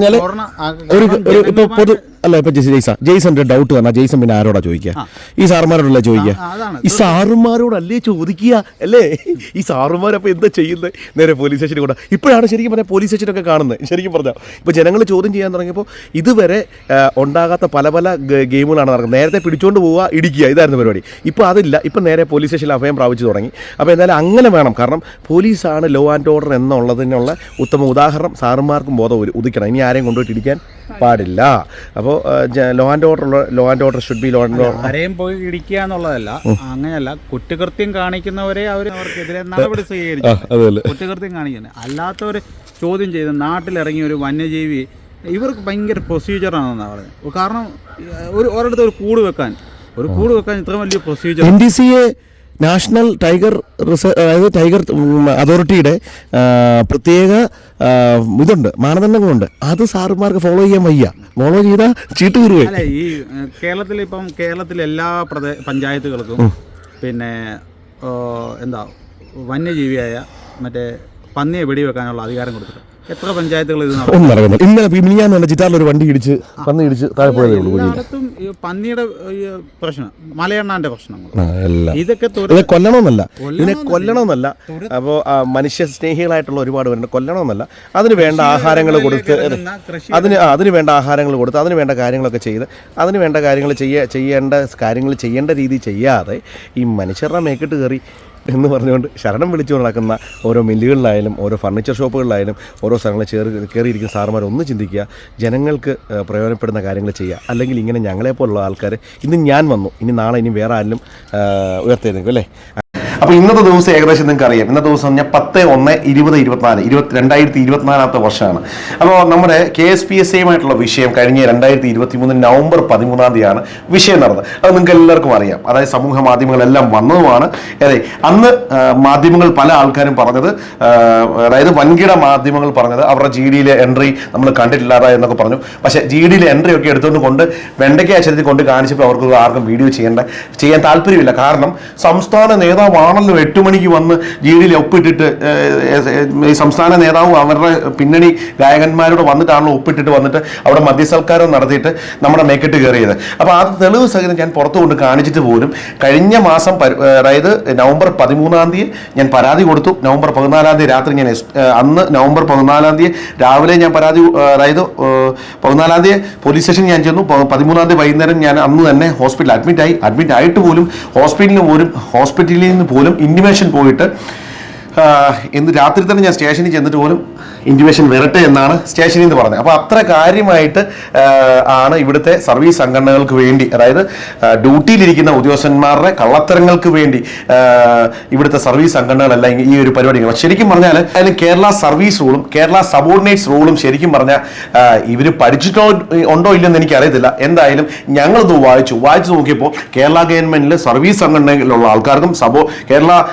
Speaker 1: ഒരു പൊതു അല്ല ഇപ്പൊ ജെയ്സ ജെയ്സ ജെയ്സന്റെ ഡൗട്ട് വന്നാ ജെയ്സൺ പിന്നെ ആരോടാ ചോദിക്കുക? ഈ സാറുമാരോടല്ലേ ചോദിക്കുക. ഈ സാറുമാരോടല്ലേ ചോദിക്കുക അല്ലേ? ഈ സാറുമാരപ്പോൾ എന്താ ചെയ്യുന്നത് നേരെ പോലീസ് സ്റ്റേഷനിൽ കൂടെ ഇപ്പോഴാണ് ശരിക്കും പറഞ്ഞാൽ പോലീസ് സ്റ്റേഷനൊക്കെ കാണുന്നത്. ശരിക്കും പറഞ്ഞാൽ ഇപ്പോൾ ജനങ്ങൾ ചോദ്യം ചെയ്യാൻ തുടങ്ങിയപ്പോൾ ഇതുവരെ ഉണ്ടാകാത്ത പല പല ഗെയിമുകളാണ് നടക്കുന്നത്. നേരത്തെ പിടിച്ചുകൊണ്ട് പോവുക ഇടിക്കുക ഇതായിരുന്നു പരിപാടി. ഇപ്പോൾ അതില്ല. ഇപ്പൊ നേരെ പോലീസ് സ്റ്റേഷനിൽ അഭയം പ്രാപിച്ചു തുടങ്ങി. അപ്പോൾ എന്തായാലും അങ്ങനെ വേണം. കാരണം പോലീസാണ് ലോ ആൻഡ് ഓർഡർ എന്നുള്ളതിനുള്ള ഉത്തമ ഉദാഹരണം സാറുമാർക്കും ബോധം ഉദിക്കണം. ഇനി ആരെയും കൊണ്ടുപോയിട്ട് ഇടിക്കാൻ പാടില്ല. അപ്പോൾ law and order law and order should be law and order
Speaker 4: ആരെയും പോയി ഇടിക്കുക എന്നുള്ളതല്ല. അങ്ങനെയല്ല കുറ്റകൃത്യം കാണിക്കുന്നവരെ അവർ അവർക്കെതിരെ നടപടി
Speaker 1: അതല്ലേ.
Speaker 4: കുറ്റകൃത്യം കാണിക്കുന്നത് അല്ലാത്തവർ ചോദ്യം ചെയ്ത് നാട്ടിലിറങ്ങിയ ഒരു വന്യജീവി ഇവർക്ക് ഭയങ്കര പ്രൊസീജിയറാണെന്നാണ് പറഞ്ഞത് കാരണം ഒരു ഒരിടത്ത് ഒരു കൂട് വെക്കാൻ ഒരു കൂട് വെക്കാൻ ഇത്ര വലിയ procedure
Speaker 1: N D national tiger reserve അതായത് ടൈഗർ അതോറിറ്റിയുടെ പ്രത്യേക ഇതുണ്ട് മാനദണ്ഡങ്ങളുണ്ട്. അത് സാറുമാർക്ക് ഫോളോ ചെയ്യാൻ വയ്യ. ഫോളോ ചെയ്താൽ ചീട്ട്
Speaker 4: അല്ല ഈ കേരളത്തിൽ ഇപ്പം കേരളത്തിലെ എല്ലാ പ്രദേ പഞ്ചായത്തുകൾക്കും പിന്നെ എന്താ വന്യജീവിയായ മറ്റേ പന്നിയെ വെടിവെക്കാനുള്ള അധികാരം കൊടുത്തിട്ടുണ്ട്. എത്ര പഞ്ചായത്തുകൾ ഇത്
Speaker 1: ഒന്നും നടക്കുന്നില്ല. ഇന്നലെ മിനിഞ്ഞാന്ന് പറഞ്ഞ ചിറ്റാറിൽ ഒരു വണ്ടി ഇടിച്ച് പന്നി ഇടിച്ച് താഴെ പോയതേ ഉള്ളൂ.
Speaker 4: എല്ലായിടത്തും ഈ പന്നിയുടെ ഈ പ്രശ്നം മലയണ്ണാന്റെ പ്രശ്നങ്ങൾ.
Speaker 1: ആ എല്ലാം.
Speaker 4: ഇതൊക്കെ
Speaker 1: ഇതിനെ
Speaker 4: തൊഴിൽ
Speaker 1: കൊല്ലണമെന്നല്ല. ഇതിനെ കൊല്ലണമെന്നല്ല. അപ്പോൾ മനുഷ്യ സ്നേഹികളായിട്ടുള്ള ഒരുപാട് പേരുണ്ട്. കൊല്ലണമെന്നല്ല. അതിന് വേണ്ട ആഹാരങ്ങൾ കൊടുത്ത്
Speaker 4: കിടക്കുന്ന കൃഷി
Speaker 1: അതിന് ആ, അതിന് വേണ്ട ആഹാരങ്ങൾ കൊടുത്ത് അതിന് വേണ്ട കാര്യങ്ങളൊക്കെ ചെയ്ത് അതിന് വേണ്ട കാര്യങ്ങൾ ചെയ്യ ചെയ്യേണ്ട കാര്യങ്ങൾ ചെയ്യേണ്ട രീതി ചെയ്യാതെ ഈ മനുഷ്യരുടെ മേക്കിട്ട് കയറി എന്ന് പറഞ്ഞുകൊണ്ട് ശരണം വിളിച്ചു നടക്കുന്ന ഓരോ മില്ലുകളിലായാലും ഓരോ ഫർണിച്ചർ ഷോപ്പുകളിലായാലും ഓരോ സ്ഥലങ്ങളിൽ ചേർ കയറിയിരിക്കുന്ന സാറുമാർ ഒന്ന് ചിന്തിക്കുക ജനങ്ങൾക്ക് പ്രയോജനപ്പെടുന്ന കാര്യങ്ങൾ ചെയ്യുക. അല്ലെങ്കിൽ ഇങ്ങനെ ഞങ്ങളെപ്പോലുള്ള ആൾക്കാർ ഇന്ന് ഞാൻ വന്നു. ഇനി നാളെ ഇനി വേറെ ആരിലും ഉയർത്തിയിരുന്നു അല്ലേ? അപ്പോൾ ഇന്നത്തെ ദിവസം ഏകദേശം നിങ്ങൾക്ക് അറിയാം. ഇന്നത്തെ ദിവസം ഞാൻ പത്ത് ഒന്ന് ഇരുപത് ഇരുപത്തിനാല്. ഇരുപത്തി രണ്ടായിരത്തി ഇരുപത്തിനാലാമത്തെ വർഷമാണ്. അപ്പോൾ നമ്മുടെ കെ എസ് പി എസ് എയുമായിട്ടുള്ള വിഷയം കഴിഞ്ഞ രണ്ടായിരത്തി ഇരുപത്തി മൂന്ന് നവംബർ പതിമൂന്നാം തീയതിയാണ് വിഷയം നടന്നത്. അത് നിങ്ങൾക്ക് എല്ലാവർക്കും അറിയാം. അതായത് സമൂഹ മാധ്യമങ്ങളെല്ലാം വന്നതുമാണ്. അതെ അന്ന് മാധ്യമങ്ങൾ പല ആൾക്കാരും പറഞ്ഞത് അതായത് വൻകിട മാധ്യമങ്ങൾ പറഞ്ഞത് അവരുടെ ജി ഡിയിലെ എൻട്രി നമ്മൾ കണ്ടിട്ടില്ലാതെ എന്നൊക്കെ പറഞ്ഞു. പക്ഷേ ജി ഡിയിലെ എൻട്രി ഒക്കെ എടുത്തുകൊണ്ട് കൊണ്ട് വെണ്ടയ്ക്ക അക്ഷരത്തിൽ കൊണ്ട് കാണിച്ചപ്പോൾ അവർക്ക് ആർക്കും വീഡിയോ ചെയ്യേണ്ട ചെയ്യാൻ താല്പര്യമില്ല. കാരണം സംസ്ഥാന നേതാവാണല്ലോ എട്ട് മണിക്ക് വന്ന് ജി ഡിയിൽ ഒപ്പിട്ടിട്ട് ഈ സംസ്ഥാന നേതാവും അവരുടെ പിന്നണി ഗായകന്മാരോട് വന്നിട്ടാണല്ലോ ഒപ്പിട്ടിട്ട് വന്നിട്ട് അവിടെ മദ്യസൽക്കാരം നടത്തിയിട്ട് നമ്മുടെ മേക്കെട്ട് കയറിയത്. അപ്പോൾ ആ തെളിവ് സഹിതം ഞാൻ പുറത്തു കൊണ്ട് കാണിച്ചിട്ട് പോലും കഴിഞ്ഞ മാസം അതായത് നവംബർ പതിമൂന്നാം തീയതി ഞാൻ പരാതി കൊടുത്തു. നവംബർ പതിനാലാം തീയതി രാത്രി ഞാൻ അന്ന് നവംബർ പതിനാലാം തീയതി രാവിലെ ഞാൻ പരാതി അതായത് പതിനാലാം തീയതി പോലീസ് സ്റ്റേഷനിൽ ഞാൻ ചെന്നു. പതിമൂന്നാം തീയതി വൈകുന്നേരം ഞാൻ അന്ന് തന്നെ ഹോസ്പിറ്റലിൽ അഡ്മിറ്റ് ആയി അഡ്മിറ്റ് ആയിട്ട് പോലും ഹോസ്പിറ്റലിൽ പോലും ഹോസ്പിറ്റലിൽ നിന്ന് പോലും ഇൻഡിമേഷൻ പോയിട്ട് ഇന്ന് രാത്രി തന്നെ ഞാൻ സ്റ്റേഷനിൽ ചെന്നിട്ട് പോലും ഇന്റിമേഷൻ വരട്ടെ എന്നാണ് സ്റ്റേഷനിൽ നിന്ന് പറഞ്ഞത്. അപ്പോൾ അത്ര കാര്യമായിട്ട് ആണ് ഇവിടുത്തെ സർവീസ് സംഘടനകൾക്ക് വേണ്ടി അതായത് ഡ്യൂട്ടിയിലിരിക്കുന്ന ഉദ്യോഗസ്ഥന്മാരുടെ കള്ളത്തരങ്ങൾക്ക് വേണ്ടി ഇവിടുത്തെ സർവീസ് സംഘടനകളെല്ലാം ഈ- ഒരു പരിപാടി. ശരിക്കും പറഞ്ഞാൽ അതിന് കേരള സർവീസ് റൂളും കേരള സബോർഡിനേറ്റ്സ് റൂളും ശരിക്കും പറഞ്ഞാൽ ഇവർ പഠിച്ചിട്ടോ ഉണ്ടോ ഇല്ലെന്ന് എനിക്കറിയത്തില്ല. എന്തായാലും ഞങ്ങളിത് വായിച്ചു. വായിച്ചു നോക്കിയപ്പോൾ കേരള ഗവൺമെന്റിൽ സർവീസ് സംഘടനയിലുള്ള ആൾക്കാർക്കും സബോ കേരള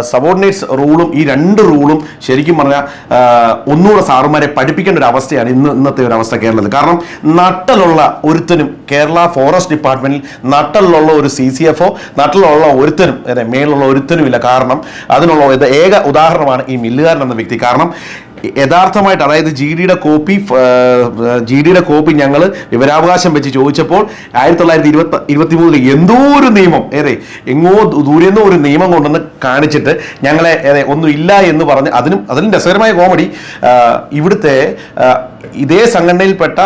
Speaker 1: സബോർഡിനേറ്റ്സ് റൂളും ഈ രണ്ട് റൂളും ശരിക്കും പറഞ്ഞാൽ ഒന്നുകൂടെ സാറുമാരെ പഠിപ്പിക്കേണ്ട ഒരു അവസ്ഥയാണ് ഇന്ന് ഇന്നത്തെ ഒരു അവസ്ഥ കേരളത്തിൽ. കാരണം നട്ടലുള്ള ഒരുത്തനും കേരള ഫോറസ്റ്റ് ഡിപ്പാർട്ട്മെന്റിൽ നട്ടലുള്ള ഒരു സി സി എഫ് ഒ നട്ടലുള്ള ഒരുത്തനും അതെ മേലുള്ള ഒരുത്തനും ഇല്ല കാരണം അതിനുള്ള ഏക ഉദാഹരണമാണ് ഈ മില്ലുകാരൻ എന്ന വ്യക്തി. കാരണം യഥാർത്ഥമായിട്ട് അതായത് ജി ഡിയുടെ കോപ്പി ജി ഡിയുടെ കോപ്പി ഞങ്ങൾ വിവരാവകാശം വെച്ച് ചോദിച്ചപ്പോൾ ആയിരത്തി തൊള്ളായിരത്തി ഇരുപത്തി ഇരുപത്തി മൂന്നിൽ എന്തോ ഒരു നിയമം ഏതെ എങ്ങോ ദൂരെന്നോ ഒരു നിയമം കൊണ്ടുവന്ന് കാണിച്ചിട്ട് ഞങ്ങളെ ഏതെ ഒന്നും ഇല്ല എന്ന് പറഞ്ഞ് അതിനും അതിലും രസകരമായ കോമഡി ഇവിടുത്തെ ഇതേ സംഘടനയിൽപ്പെട്ട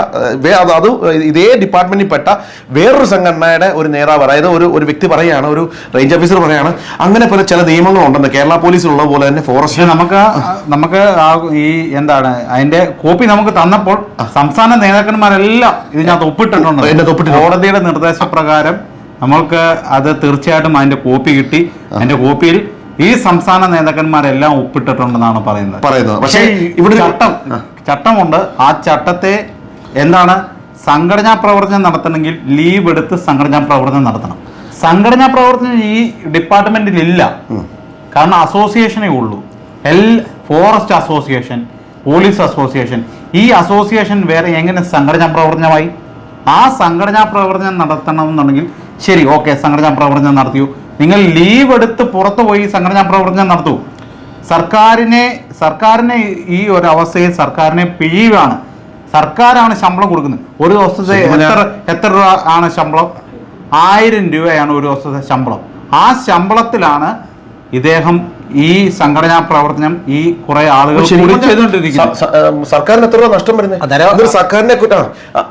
Speaker 1: അത് ഇതേ ഡിപ്പാർട്ട്മെന്റിൽപ്പെട്ട വേറൊരു സംഘടനയുടെ ഒരു നേതാവ് അതായത് ഒരു ഒരു വ്യക്തി പറയുകയാണ് ഒരു റേഞ്ച് ഓഫീസർ പറയുകയാണ് അങ്ങനെ പല ചില നിയമങ്ങളുണ്ടെന്ന് കേരള പോലീസിലുള്ള പോലെ തന്നെ ഫോറസ്റ്റ്
Speaker 4: നമുക്ക് നമുക്ക് ആ ഈ എന്താണ് അതിന്റെ കോപ്പി നമുക്ക് തന്നപ്പോൾ സംസ്ഥാന നേതാക്കന്മാരെല്ലാം ഇതിനകത്ത് ഒപ്പിട്ടിട്ടുണ്ട്. കോടതിയുടെ നിർദ്ദേശപ്രകാരം നമ്മൾക്ക് അത് തീർച്ചയായിട്ടും അതിന്റെ കോപ്പി കിട്ടി. അതിന്റെ കോപ്പിയിൽ ഈ സംസ്ഥാന നേതാക്കന്മാരെല്ലാം ഒപ്പിട്ടിട്ടുണ്ടെന്നാണ് പറയുന്നത്.
Speaker 1: പറയുന്നത്.
Speaker 4: പക്ഷേ
Speaker 1: ഇവിടെ
Speaker 4: ചട്ടം ചട്ടമുണ്ട്. ആ ചട്ടത്തെ എന്താണ് സംഘടനാ പ്രവർത്തനം നടത്തണമെങ്കിൽ ലീവ് എടുത്ത് സംഘടനാ പ്രവർത്തനം നടത്തണം. സംഘടനാ പ്രവർത്തനം ഈ ഡിപ്പാർട്ട്മെന്റിൽ ഇല്ല. കാരണം അസോസിയേഷനേ ഉള്ളൂ. L forest association police association. ഈ അസോസിയേഷൻ വേറെ എങ്ങനെ സംഘടനാ പ്രവർത്തനമായി? ആ സംഘടനാ പ്രവർത്തനം നടത്തണമെന്നുണ്ടെങ്കിൽ ശരി ഓക്കെ സംഘടനാ പ്രവർത്തനം നടത്തിയു? നിങ്ങൾ ലീവ് എടുത്ത് പുറത്തു പോയി സംഘടനാ പ്രവർത്തനം നടത്തൂ. സർക്കാരിനെ സർക്കാരിനെ ഈ ഒരു അവസ്ഥയിൽ സർക്കാരിനെ പിഴിയുകയാണ്. സർക്കാരാണ് ശമ്പളം കൊടുക്കുന്നത്. ഒരു ദിവസത്തെ എത്ര എത്ര രൂപ ആണ് ശമ്പളം? ആയിരം രൂപയാണ് ഒരു ദിവസത്തെ ശമ്പളം. ആ ശമ്പളത്തിലാണ് ഇദ്ദേഹം ഈ സംഘടനാ പ്രവർത്തനം ഈ കുറെ ആളുകൾ
Speaker 1: സർക്കാരിന് എത്ര രൂപ നഷ്ടം വരുന്നത് സർക്കാരിനെ കുറ്റം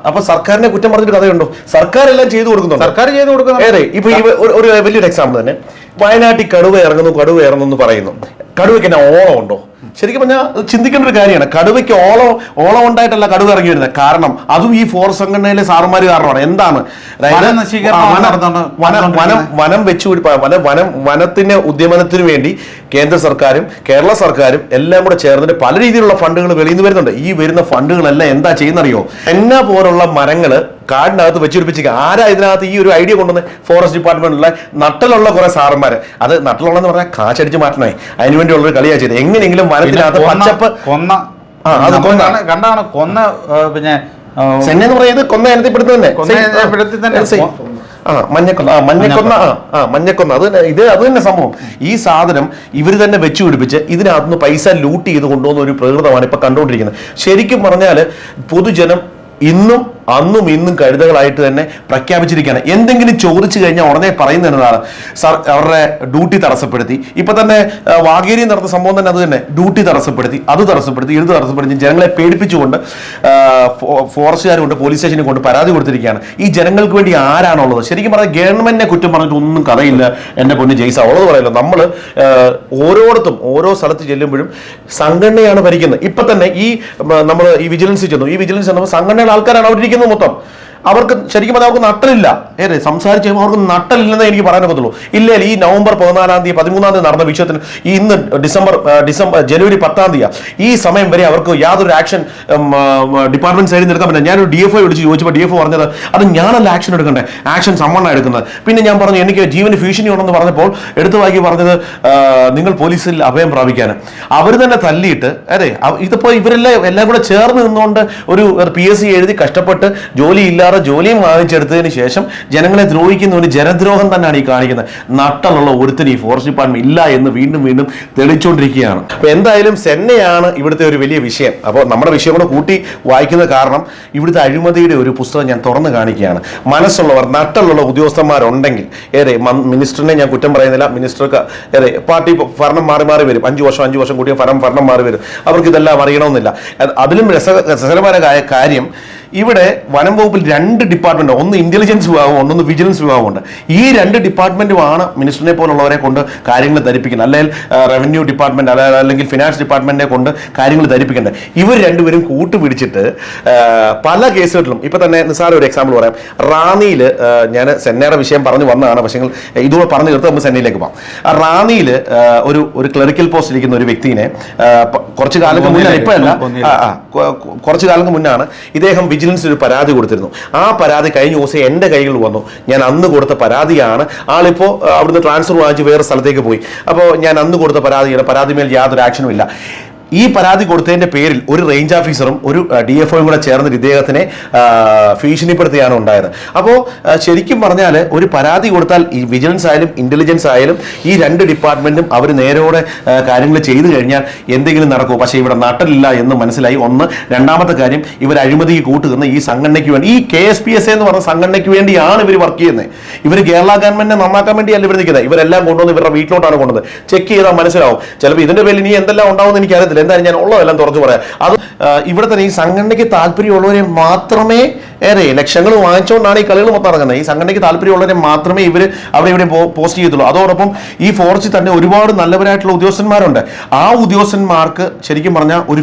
Speaker 1: അപ്പൊ സർക്കാരിനെ കുറ്റം പറഞ്ഞിട്ട് കഥയുണ്ടോ? സർക്കാർ എല്ലാം ചെയ്തു കൊടുക്കുന്നുണ്ട്?
Speaker 4: സർക്കാർ ചെയ്തു കൊടുക്കുന്നു
Speaker 1: ഇപ്പൊ ഒരു- വലിയൊരു എക്സാമ്പിൾ തന്നെ. വയനാട്ടിൽ കടുവ ഇറങ്ങുന്നു കടുവ ഇറങ്ങുന്നു പറയുന്നു. കടുവയ്ക്ക് എന്നാ ഓണം ഉണ്ടോ? ശരിക്കും പറഞ്ഞാൽ ചിന്തിക്കേണ്ട ഒരു കാര്യമാണ്. കടുവയ്ക്ക് ഓളം ഓളം ഉണ്ടായിട്ടല്ല കടുവ ഇറങ്ങി വരുന്നത്. കാരണം അതും ഈ ഫോറസ്റ്റ് സംഘടനയിലെ സാറുമാര് കാരണമാണ്. എന്താണ്? അതായത്
Speaker 4: വനം
Speaker 1: വനം- വനം വനം വനം വനം വനം വനത്തിന്റെ ഉദ്യമനത്തിന് വേണ്ടി കേന്ദ്ര സർക്കാരും കേരള സർക്കാരും എല്ലാം കൂടെ ചേർന്നിട്ട് പല രീതിയിലുള്ള ഫണ്ടുകൾ വെളിയിൽ നിന്ന് വരുന്നുണ്ട്. ഈ വരുന്ന ഫണ്ടുകളെല്ലാം എന്താ ചെയ്യുന്നറിയോ? എന്ന പോലുള്ള മരങ്ങൾ കാടിനകത്ത് വെച്ചുപിടിപ്പിച്ചിരിക്കുക ആരാ ഇതിനകത്ത് ഈ ഒരു ഐഡിയ കൊണ്ടുവന്ന് ഫോറസ്റ്റ് ഡിപ്പാർട്ട്മെന്റിലെ നട്ടലുള്ള കുറെ സാറന്മാർ അത് നട്ടലുള്ളതെന്ന് പറഞ്ഞാൽ കാശടിച്ച് മാറ്റണേ. അതിനുവേണ്ടിയുള്ള ഒരു കളിയാ ചെയ്തത്. എങ്ങനെയെങ്കിലും
Speaker 4: കൊന്ന-
Speaker 1: പച്ചപ്പ്
Speaker 4: കൊന്ന
Speaker 1: അത്
Speaker 4: കണ്ടാണ്? കൊന്ന പിന്നെ
Speaker 1: സെന്നെ എന്ന് പറയുന്നത് കൊന്ന
Speaker 4: ഇനത്തിൽപ്പെടുത്തി തന്നെ.
Speaker 1: ആ മഞ്ഞക്കൊന്ന ആ മഞ്ഞക്കൊന്ന ആ ആ മഞ്ഞക്കൊന്ന. അത് തന്നെ ഇത് അത് തന്നെ സംഭവം. ഈ സാധനം ഇവർ തന്നെ വെച്ചു പിടിപ്പിച്ച് ഇതിനകത്തുനിന്ന് പൈസ ലൂട്ട് ചെയ്ത് കൊണ്ടുപോകുന്ന ഒരു പ്രകൃതമാണ് ഇപ്പൊ കണ്ടുകൊണ്ടിരിക്കുന്നത്. ശരിക്കും പറഞ്ഞാൽ പൊതുജനം ഇന്നും അന്നും ഇന്നും കഴുതകളായിട്ട് തന്നെ പ്രഖ്യാപിച്ചിരിക്കുകയാണ്. എന്തെങ്കിലും ചോദിച്ചു കഴിഞ്ഞാൽ ഉടനെ എന്നതാണ് സർ അവരുടെ ഡ്യൂട്ടി തടസ്സപ്പെടുത്തി. ഇപ്പൊ തന്നെ വാഗേരി നടന്ന സംഭവം തന്നെ അത് തന്നെ. ഡ്യൂട്ടി തടസ്സപ്പെടുത്തി അത് തടസ്സപ്പെടുത്തി ഇത് തടസ്സപ്പെടുത്തി ജനങ്ങളെ പേടിപ്പിച്ചുകൊണ്ട് ഫോറസ്റ്റുകാർ കൊണ്ട് പോലീസ് സ്റ്റേഷനിൽ കൊണ്ട് പരാതി കൊടുത്തിരിക്കുകയാണ്. ഈ ജനങ്ങൾക്ക് വേണ്ടി ആരാണുള്ളത്? ശരിക്കും പറഞ്ഞാൽ ഗവൺമെന്റിനെ കുറ്റം പറഞ്ഞിട്ട് ഒന്നും കഥയില്ല എന്റെ പൊന്ന് ജയ്സ. ഉള്ളത് പറയല്ലോ നമ്മൾ ഓരോടത്തും ഓരോ സ്ഥലത്ത് ചെല്ലുമ്പോഴും സംഘടനയാണ് ഭരിക്കുന്നത്. ഇപ്പൊ തന്നെ ഈ നമ്മൾ ഈ വിജിലൻസ് ചെന്നു. ഈ വിജിലൻസ് ചെന്നപ്പോൾ സംഘടനയുടെ ആൾക്കാരാണ് അവിടെ ഇരിക്കുന്നത് മൊത്തം. അവർക്ക് ശരിക്കും അവർക്ക് നട്ടലില്ല. ഏറെ സംസാരിച്ച് അവർക്ക് നട്ടലില്ലെന്നേ എനിക്ക് പറയാൻ പറ്റുള്ളൂ ഇല്ല ഈ നവംബർ പതിനാലാം തീയതി പതിമൂന്നാം തീയതി നടന്ന വിഷയത്തിന് ഈ ഇന്ന് ഡിസംബർ ഡിസംബർ ജനുവരി പത്താം തീയതി ഈ സമയം വരെ അവർക്ക് യാതൊരു ആക്ഷൻ ഡിപ്പാർട്ട്മെന്റ് സൈഡിൽ നിന്ന് എടുക്കാൻ പറ്റില്ല. ഞാനൊരു ഡി എഫ് ഐ വിളിച്ച് ചോദിച്ചപ്പോൾ ഡി എഫ് പറഞ്ഞത് അത് ഞാനല്ല ആക്ഷൻ എടുക്കണ്ടേ? ആക്ഷൻ സമ്മണ്ണ എടുക്കുന്നത്. പിന്നെ ഞാൻ പറഞ്ഞു എനിക്ക് ജീവന് ഭീഷണി ഉണ്ടെന്ന് പറഞ്ഞപ്പോൾ എടുത്തു വാക്കി പറഞ്ഞത് നിങ്ങൾ പോലീസിൽ അഭയം പ്രാപിക്കാൻ. അവർ തന്നെ തല്ലിയിട്ട് അതെ ഇതിപ്പോൾ ഇതിപ്പോ ഇവരെല്ലാം എല്ലാം കൂടെ ചേർന്ന് നിന്നുകൊണ്ട് ഒരു പി എസ് സി എഴുതി കഷ്ടപ്പെട്ട് ജോലി ഇല്ലാതെ ജോലിയും വാങ്ങിച്ചെടുത്തതിന് ശേഷം ജനങ്ങളെ ദ്രോഹിക്കുന്ന ഒരു ജനദ്രോഹം തന്നെയാണ് ഈ കാണിക്കുന്നത്. നട്ടലുള്ള ഒരുത്തിന് ഈ ഫോറസ്റ്റ് ഡിപ്പാർട്ട്മെന്റ് ഇല്ല എന്ന് വീണ്ടും വീണ്ടും തെളിച്ചുകൊണ്ടിരിക്കുകയാണ് അപ്പൊ എന്തായാലും സെന്നയാണ് ഇവിടുത്തെ ഒരു വലിയ വിഷയം. അപ്പോൾ നമ്മുടെ വിഷയം കൂടെ കൂട്ടി വായിക്കുന്ന കാരണം ഇവിടുത്തെ അഴിമതിയുടെ ഒരു പുസ്തകം ഞാൻ തുറന്നു കാണിക്കുകയാണ്. മനസ്സുള്ളവർ നട്ടലുള്ള ഉദ്യോഗസ്ഥന്മാരുണ്ടെങ്കിൽ ഏറെ മിനിസ്റ്ററിനെ ഞാൻ കുറ്റം പറയുന്നില്ല. മിനിസ്റ്റർക്ക് ഏറെ പാർട്ടി ഭരണം മാറി മാറി വരും. അഞ്ചു വർഷം അഞ്ചു വർഷം കൂടിയ ഭരണം ഭരണം മാറി വരും. അവർക്ക് ഇതെല്ലാം അറിയണമെന്നില്ല. അതിലും രസ രസകരമായ കാര്യം ഇവിടെ വനം വകുപ്പിൽ രണ്ട് ഡിപ്പാർട്ട്മെന്റ് ഒന്ന് ഇന്റലിജൻസ് വിഭാഗം ഒന്ന് വിജിലൻസ് വിഭാഗമുണ്ട് ഈ രണ്ട് ഡിപ്പാർട്ട്മെന്റുമാണ് മിനിസ്റ്ററിനെ പോലുള്ളവരെ കൊണ്ട് കാര്യങ്ങൾ ധരിപ്പിക്കുന്നത്. അല്ലെങ്കിൽ റവന്യൂ ഡിപ്പാർട്ട്മെന്റ് അല്ല- അല്ലെങ്കിൽ ഫിനാൻസ് ഡിപ്പാർട്ട്മെന്റിനെ കൊണ്ട് കാര്യങ്ങൾ ധരിപ്പിക്കേണ്ടത്. ഇവർ രണ്ടുപേരും കൂട്ടുപിടിച്ചിട്ട് പല കേസുകളിലും ഇപ്പൊ തന്നെ നിസാര ഒരു എക്സാമ്പിൾ പറയാം. റാന്നിയിൽ ഞാൻ സെന്നയുടെ വിഷയം പറഞ്ഞു വന്നതാണ്. പക്ഷേ ഇതുകൂടെ പറഞ്ഞു തീർത്ത് നമ്മൾ സെന്നയിലേക്ക് പോകാം. റാന്നിയിൽ ഒരു ഒരു ക്ലറിക്കൽ പോസ്റ്റ് ഇരിക്കുന്ന ഒരു വ്യക്തിനെ കുറച്ചു കാലം മുന്നേ ഇപ്പോഴല്ല കുറച്ച് കാലം മുന്നാണ് ഇദ്ദേഹം വിജിലൻസിൽ ഒരു പരാതി കൊടുത്തിരുന്നു. ആ പരാതി കഴിഞ്ഞ ദിവസം എന്റെ കയ്യിൽ വന്നു. ഞാൻ അന്ന് കൊടുത്ത പരാതിയാണ്. ആളിപ്പോൾ അവിടുന്ന് ട്രാൻസ്ഫർ വാങ്ങിച്ച് വേറെ സ്ഥലത്തേക്ക് പോയി. അപ്പോൾ ഞാൻ അന്ന് കൊടുത്ത പരാതിയാണ്. പരാതി മേൽ യാതൊരു ആക്ഷനും ഇല്ല. ഈ പരാതി കൊടുത്തതിന്റെ പേരിൽ ഒരു റേഞ്ച് ഓഫീസറും ഒരു ഡി എഫ് ഒയും കൂടെ ചേർന്നിട്ട് ഇദ്ദേഹത്തിനെ ഭീഷണിപ്പെടുത്തിയാണ് ഉണ്ടായത്. അപ്പോൾ ശരിക്കും പറഞ്ഞാൽ ഒരു പരാതി കൊടുത്താൽ ഈ വിജിലൻസ് ആയാലും ഇന്റലിജൻസ് ആയാലും ഈ രണ്ട് ഡിപ്പാർട്ട്മെന്റും അവർ നേരോടെ കാര്യങ്ങൾ ചെയ്തു കഴിഞ്ഞാൽ എന്തെങ്കിലും നടക്കും പക്ഷേ ഇവിടെ നട്ടലില്ല എന്ന് മനസ്സിലായി. ഒന്ന് രണ്ടാമത്തെ കാര്യം ഇവർ അഴിമതിക്ക് കൂട്ടുന്ന ഈ സംഘടനയ്ക്ക് വേണ്ടി ഈ കെ എസ് പി എസ് എന്ന് പറഞ്ഞ സംഘടനയ്ക്ക് വേണ്ടിയാണ് ഇവർ വർക്ക് ചെയ്യുന്നത്. ഇവർ കേരള ഗവൺമെന്റിനെ നന്നാക്കാൻ വേണ്ടിയല്ല ഇവർ നിൽക്കുന്നത്. ഇവരെല്ലാം കൊണ്ടുവന്ന് ഇവരുടെ വീട്ടിലോട്ടാണ് കൊണ്ടുവന്നത്. ചെക്ക് ചെയ്താൽ മനസ്സിലാവും. ചിലപ്പോൾ ഇതിന്റെ പേരിൽ ഇനി എന്തെല്ലാം ഉണ്ടാവും എന്ന് അറിയത്തില്ല എന്തായാലും ഞാൻ ഉള്ളതെല്ലാം തുറച്ചു പറയാം. അത് ഇവിടെ തന്നെ ഈ സംഘടനയ്ക്ക് താല്പര്യമുള്ളവരെ മാത്രമേ ഏറെ ലക്ഷങ്ങൾ വാങ്ങിച്ചുകൊണ്ടാണ് ഈ കളികൾ മൊത്തം നടക്കുന്നത്. ഈ സംഘടനയ്ക്ക് താല്പര്യമുള്ളവരെ മാത്രമേ ഇവർ അവിടെ ഇവിടെ പോസ്റ്റ് ചെയ്യത്തുള്ളൂ. അതോടൊപ്പം ഈ ഫോറസ്റ്റിൽ തന്നെ ഒരുപാട് നല്ലവരായിട്ടുള്ള ഉദ്യോഗസ്ഥന്മാരുണ്ട്. ആ ഉദ്യോഗസ്ഥന്മാർക്ക് ശരിക്കും പറഞ്ഞാൽ ഒരു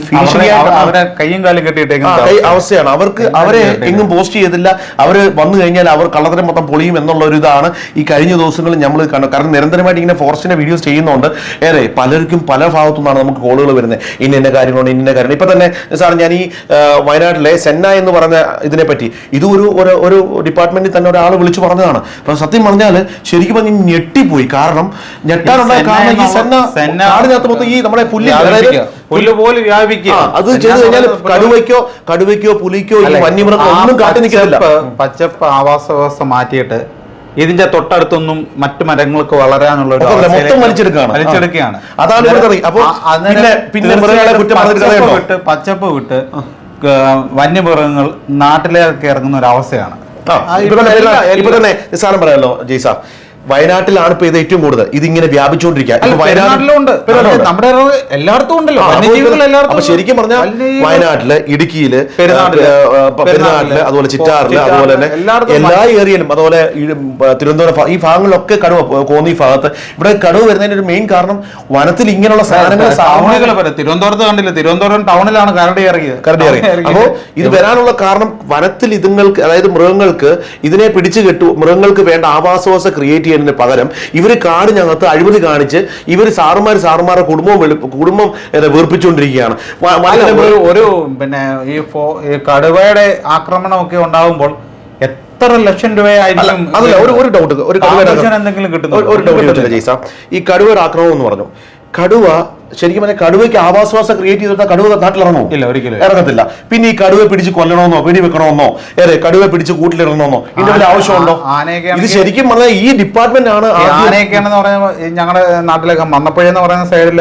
Speaker 4: അവരെ കയ്യും കാലും കെട്ടിയിട്ടേക്കുന്ന
Speaker 1: അവസ്ഥയാണ്. അവർക്ക് അവരെ എങ്ങും പോസ്റ്റ് ചെയ്തില്ല അവർ വന്നു കഴിഞ്ഞാൽ അവർ കള്ളത്തരം മൊത്തം പൊളിയും എന്നുള്ള ഒരു ഇതാണ് ഈ കഴിഞ്ഞ ദിവസങ്ങളിൽ നമ്മൾ കണ്ടു കാരണം നിരന്തരമായിട്ട് ഇങ്ങനെ ഫോറസ്റ്റിന്റെ വീഡിയോസ് ചെയ്യുന്നുണ്ട്. ഏറെ പലർക്കും പല ഭാഗത്തു നിന്നാണ് നമുക്ക് കോളുകൾ വരുന്നത്. ഇന്ന ഇന്ന കാര്യങ്ങളുണ്ട് ഇന്ന കാര്യങ്ങൾ ഇപ്പൊ തന്നെ സാർ ഞാൻ ഈ വയനാട്ടിലെ സെന്ന എന്ന് പറഞ്ഞ ഇതിനെ പറ്റി ഇത് ഒരു ഒരു- ഡിപ്പാർട്ട്മെന്റിൽ തന്നെ ഒരാൾ വിളിച്ചു പറഞ്ഞതാണ്. അപ്പൊ സത്യം പറഞ്ഞാൽ ശരിക്കും പറഞ്ഞ് ഞെട്ടിപ്പോയി. കാരണം ഞെട്ടാനുണ്ടായ കാരണം ഈ സെന്ന കാടിനകത്ത് മൊത്തം ഈ നമ്മുടെ പുല്ല് അതായത്.
Speaker 4: പുല്ല് പോലെ വ്യാപിക്കുക.
Speaker 1: അത് ചെയ്തു കഴിഞ്ഞാൽ കടുവയ്ക്കോ കടുവയ്ക്കോ പുലിക്കോ ഈ വന്യമൃഗം ഒന്നും കാട്ടി നിൽക്കില്ല
Speaker 4: പച്ചപ്പ് ആവാസ വ്യവസ്ഥ മാറ്റിയിട്ട് ഇതിന്റെ തൊട്ടടുത്തൊന്നും മറ്റു മരങ്ങൾക്ക് വളരാനുള്ള ഒരു
Speaker 1: മൊത്തം വലിച്ചെടുക്കുകയാണ്.
Speaker 4: വലിച്ചെടുക്കുകയാണ്.
Speaker 1: അതാണ് ഇവിടുത്തെ അപ്പൊ പിന്നെ-
Speaker 4: പച്ചപ്പ് വിട്ട് പച്ചപ്പ് വിട്ട് ഏഹ്, വന്യമൃഗങ്ങൾ നാട്ടിലേക്ക് ഇറങ്ങുന്ന ഒരു അവസ്ഥയാണ്.
Speaker 1: ഇപ്പൊ തന്നെ നിസ്സാരം പറയാമല്ലോ ജയ്സ വയനാട്ടിലാണ് ഇപ്പൊ ഇത് ഏറ്റവും കൂടുതൽ. വ്യാപിച്ചുകൊണ്ടിരിക്കുക.
Speaker 4: നമ്മുടെ എല്ലായിടത്തും ഉണ്ടല്ലോ.
Speaker 1: അപ്പൊ ഇത്
Speaker 4: എല്ലായിടത്തും
Speaker 1: അപ്പൊ ശരിക്കും പറഞ്ഞാൽ വയനാട്ടിൽ ഇടുക്കിയിൽ
Speaker 4: പെരുന്നാട്ടിൽ,
Speaker 1: അതുപോലെ
Speaker 4: ചിറ്റാറിൽ
Speaker 1: അതുപോലെ തന്നെ എല്ലാ ഏരിയയിലും അതുപോലെ തിരുവനന്തപുരം ഈ ഭാഗങ്ങളിലൊക്കെ കടുവ കോന്നി ഭാഗത്ത്. ഇവിടെ കടുവ വരുന്നതിന്റെ ഒരു മെയിൻ കാരണം വനത്തിൽ ഇങ്ങനെയുള്ള സാധനങ്ങൾ
Speaker 4: തിരുവനന്തപുരത്ത് കണ്ടില്ല? തിരുവനന്തപുരം ടൗണിലാണ് കരടി ഇറങ്ങിയത്.
Speaker 1: കരടി അപ്പോ ഇത് വരാനുള്ള കാരണം വനത്തിൽ ഇതുങ്ങൾക്ക് അതായത് മൃഗങ്ങൾക്ക് ഇതിനെ പിടിച്ചു കെട്ടു മൃഗങ്ങൾക്ക് വേണ്ട ആവാസവ്യവസ്ഥ ക്രിയേറ്റ് ചെയ്യുന്നതിന് പകരം ഇവർ കാടിനകത്ത് അഴിമതി കാണിച്ച് ഇവർ സാറുമാർ സാറുമാരുടെ കുടുംബം കുടുംബം വീർപ്പിച്ചുകൊണ്ടിരിക്കുകയാണ്
Speaker 4: ഒരു പിന്നെ ഈ കടുവയുടെ ആക്രമണമൊക്കെ ഉണ്ടാകുമ്പോൾ എത്ര ലക്ഷം രൂപയായിരിക്കും
Speaker 1: അതല്ല ഒരു ഒരു ഡൗട്ട് ഒരു
Speaker 4: എന്തെങ്കിലും കിട്ടുന്നു
Speaker 1: ഒരു- ഡൗട്ട് ജയ്സ. ഈ കടുവയുടെ ആക്രമണം എന്ന് പറഞ്ഞു. കടുവ ശരിക്കും പറഞ്ഞാൽ കടുവയ്ക്ക് ആവാസവാസം ക്രിയേറ്റ് ചെയ്തിട്ട് കടുവ നാട്ടിലിറങ്ങോ
Speaker 4: ഇല്ല, ഒരിക്കലും.
Speaker 1: ഇറങ്ങത്തില്ല. പിന്നെ ഈ കടുവ പിടിച്ച് കൊല്ലണമെന്നോ വെടി വെക്കണമെന്നോ ഏറെ കടുവ പിടിച്ച് കൂട്ടിലിടണമെന്നോ ഇതിന്റെ
Speaker 4: ഒരു
Speaker 1: ആവശ്യമുണ്ടോ? ഇത് ശരിക്കും പറഞ്ഞാൽ ഈ ഡിപ്പാർട്ട്മെന്റ് ആണ്
Speaker 4: ആനയൊക്കെയാണെന്ന് പറയുമ്പോൾ ഞങ്ങളുടെ നാട്ടിലൊക്കെ മന്നപ്പുഴ എന്ന് പറയുന്ന സൈഡിൽ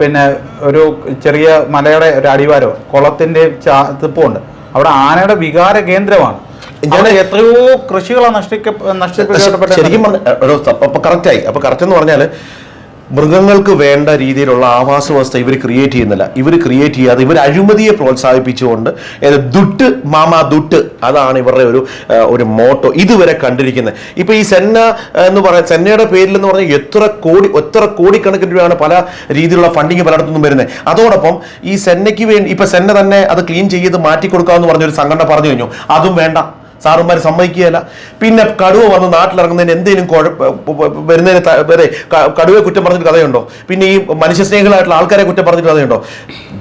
Speaker 4: പിന്നെ ഒരു ചെറിയ മലയുടെ ഒരു അടിവാരോ കുളത്തിന്റെ തിപ്പുണ്ട് അവിടെ ആനയുടെ വികാര കേന്ദ്രമാണ്. എത്രയോ കൃഷികളാണ് നഷ്ടിക്ക നഷ്ടപ്പെട്ട
Speaker 1: ശരിക്കും പറഞ്ഞ കറക്റ്റ് ആയി. അപ്പൊ കറക്റ്റ് എന്ന് പറഞ്ഞാൽ മൃഗങ്ങൾക്ക് വേണ്ട രീതിയിലുള്ള ആവാസ വ്യവസ്ഥ ഇവർ ക്രിയേറ്റ് ചെയ്യുന്നില്ല. ഇവർ ക്രിയേറ്റ് ചെയ്യാതെ ഇവർ അഴിമതിയെ പ്രോത്സാഹിപ്പിച്ചുകൊണ്ട് ദുട്ട് മാമ ദുട്ട് അതാണ് ഇവരുടെ ഒരു ഒരു മോട്ടോ ഇതുവരെ കണ്ടിരിക്കുന്നത്. ഇപ്പൊ ഈ സെന്ന എന്ന് പറയാൻ സെന്നയുടെ പേരിൽ എന്ന് പറഞ്ഞാൽ എത്ര കോടി എത്ര കോടിക്കണക്കിന് രൂപയാണ് പല രീതിയിലുള്ള ഫണ്ടിങ് പലയിടത്തുനിന്നും വരുന്നത്. അതോടൊപ്പം ഈ സെന്നയ്ക്ക് വേണ്ടി ഇപ്പൊ സെന്ന തന്നെ അത് ക്ലീൻ ചെയ്ത് മാറ്റി കൊടുക്കാമെന്ന് പറഞ്ഞൊരു സംഘടന പറഞ്ഞു കഴിഞ്ഞു. അതും വേണ്ട. സാറുമാർ സമ്മതിക്കുകയല്ല. പിന്നെ കടുവ വന്ന് നാട്ടിലിറങ്ങുന്നതിന് എന്തെങ്കിലും വരുന്നതിന് വരെ കടുവയെ കുറ്റം പറഞ്ഞിട്ട് കഥയുണ്ടോ? പിന്നെ ഈ മനുഷ്യസ്നേഹികളായിട്ടുള്ള ആൾക്കാരെ കുറ്റം പറഞ്ഞിട്ട് കഥയുണ്ടോ?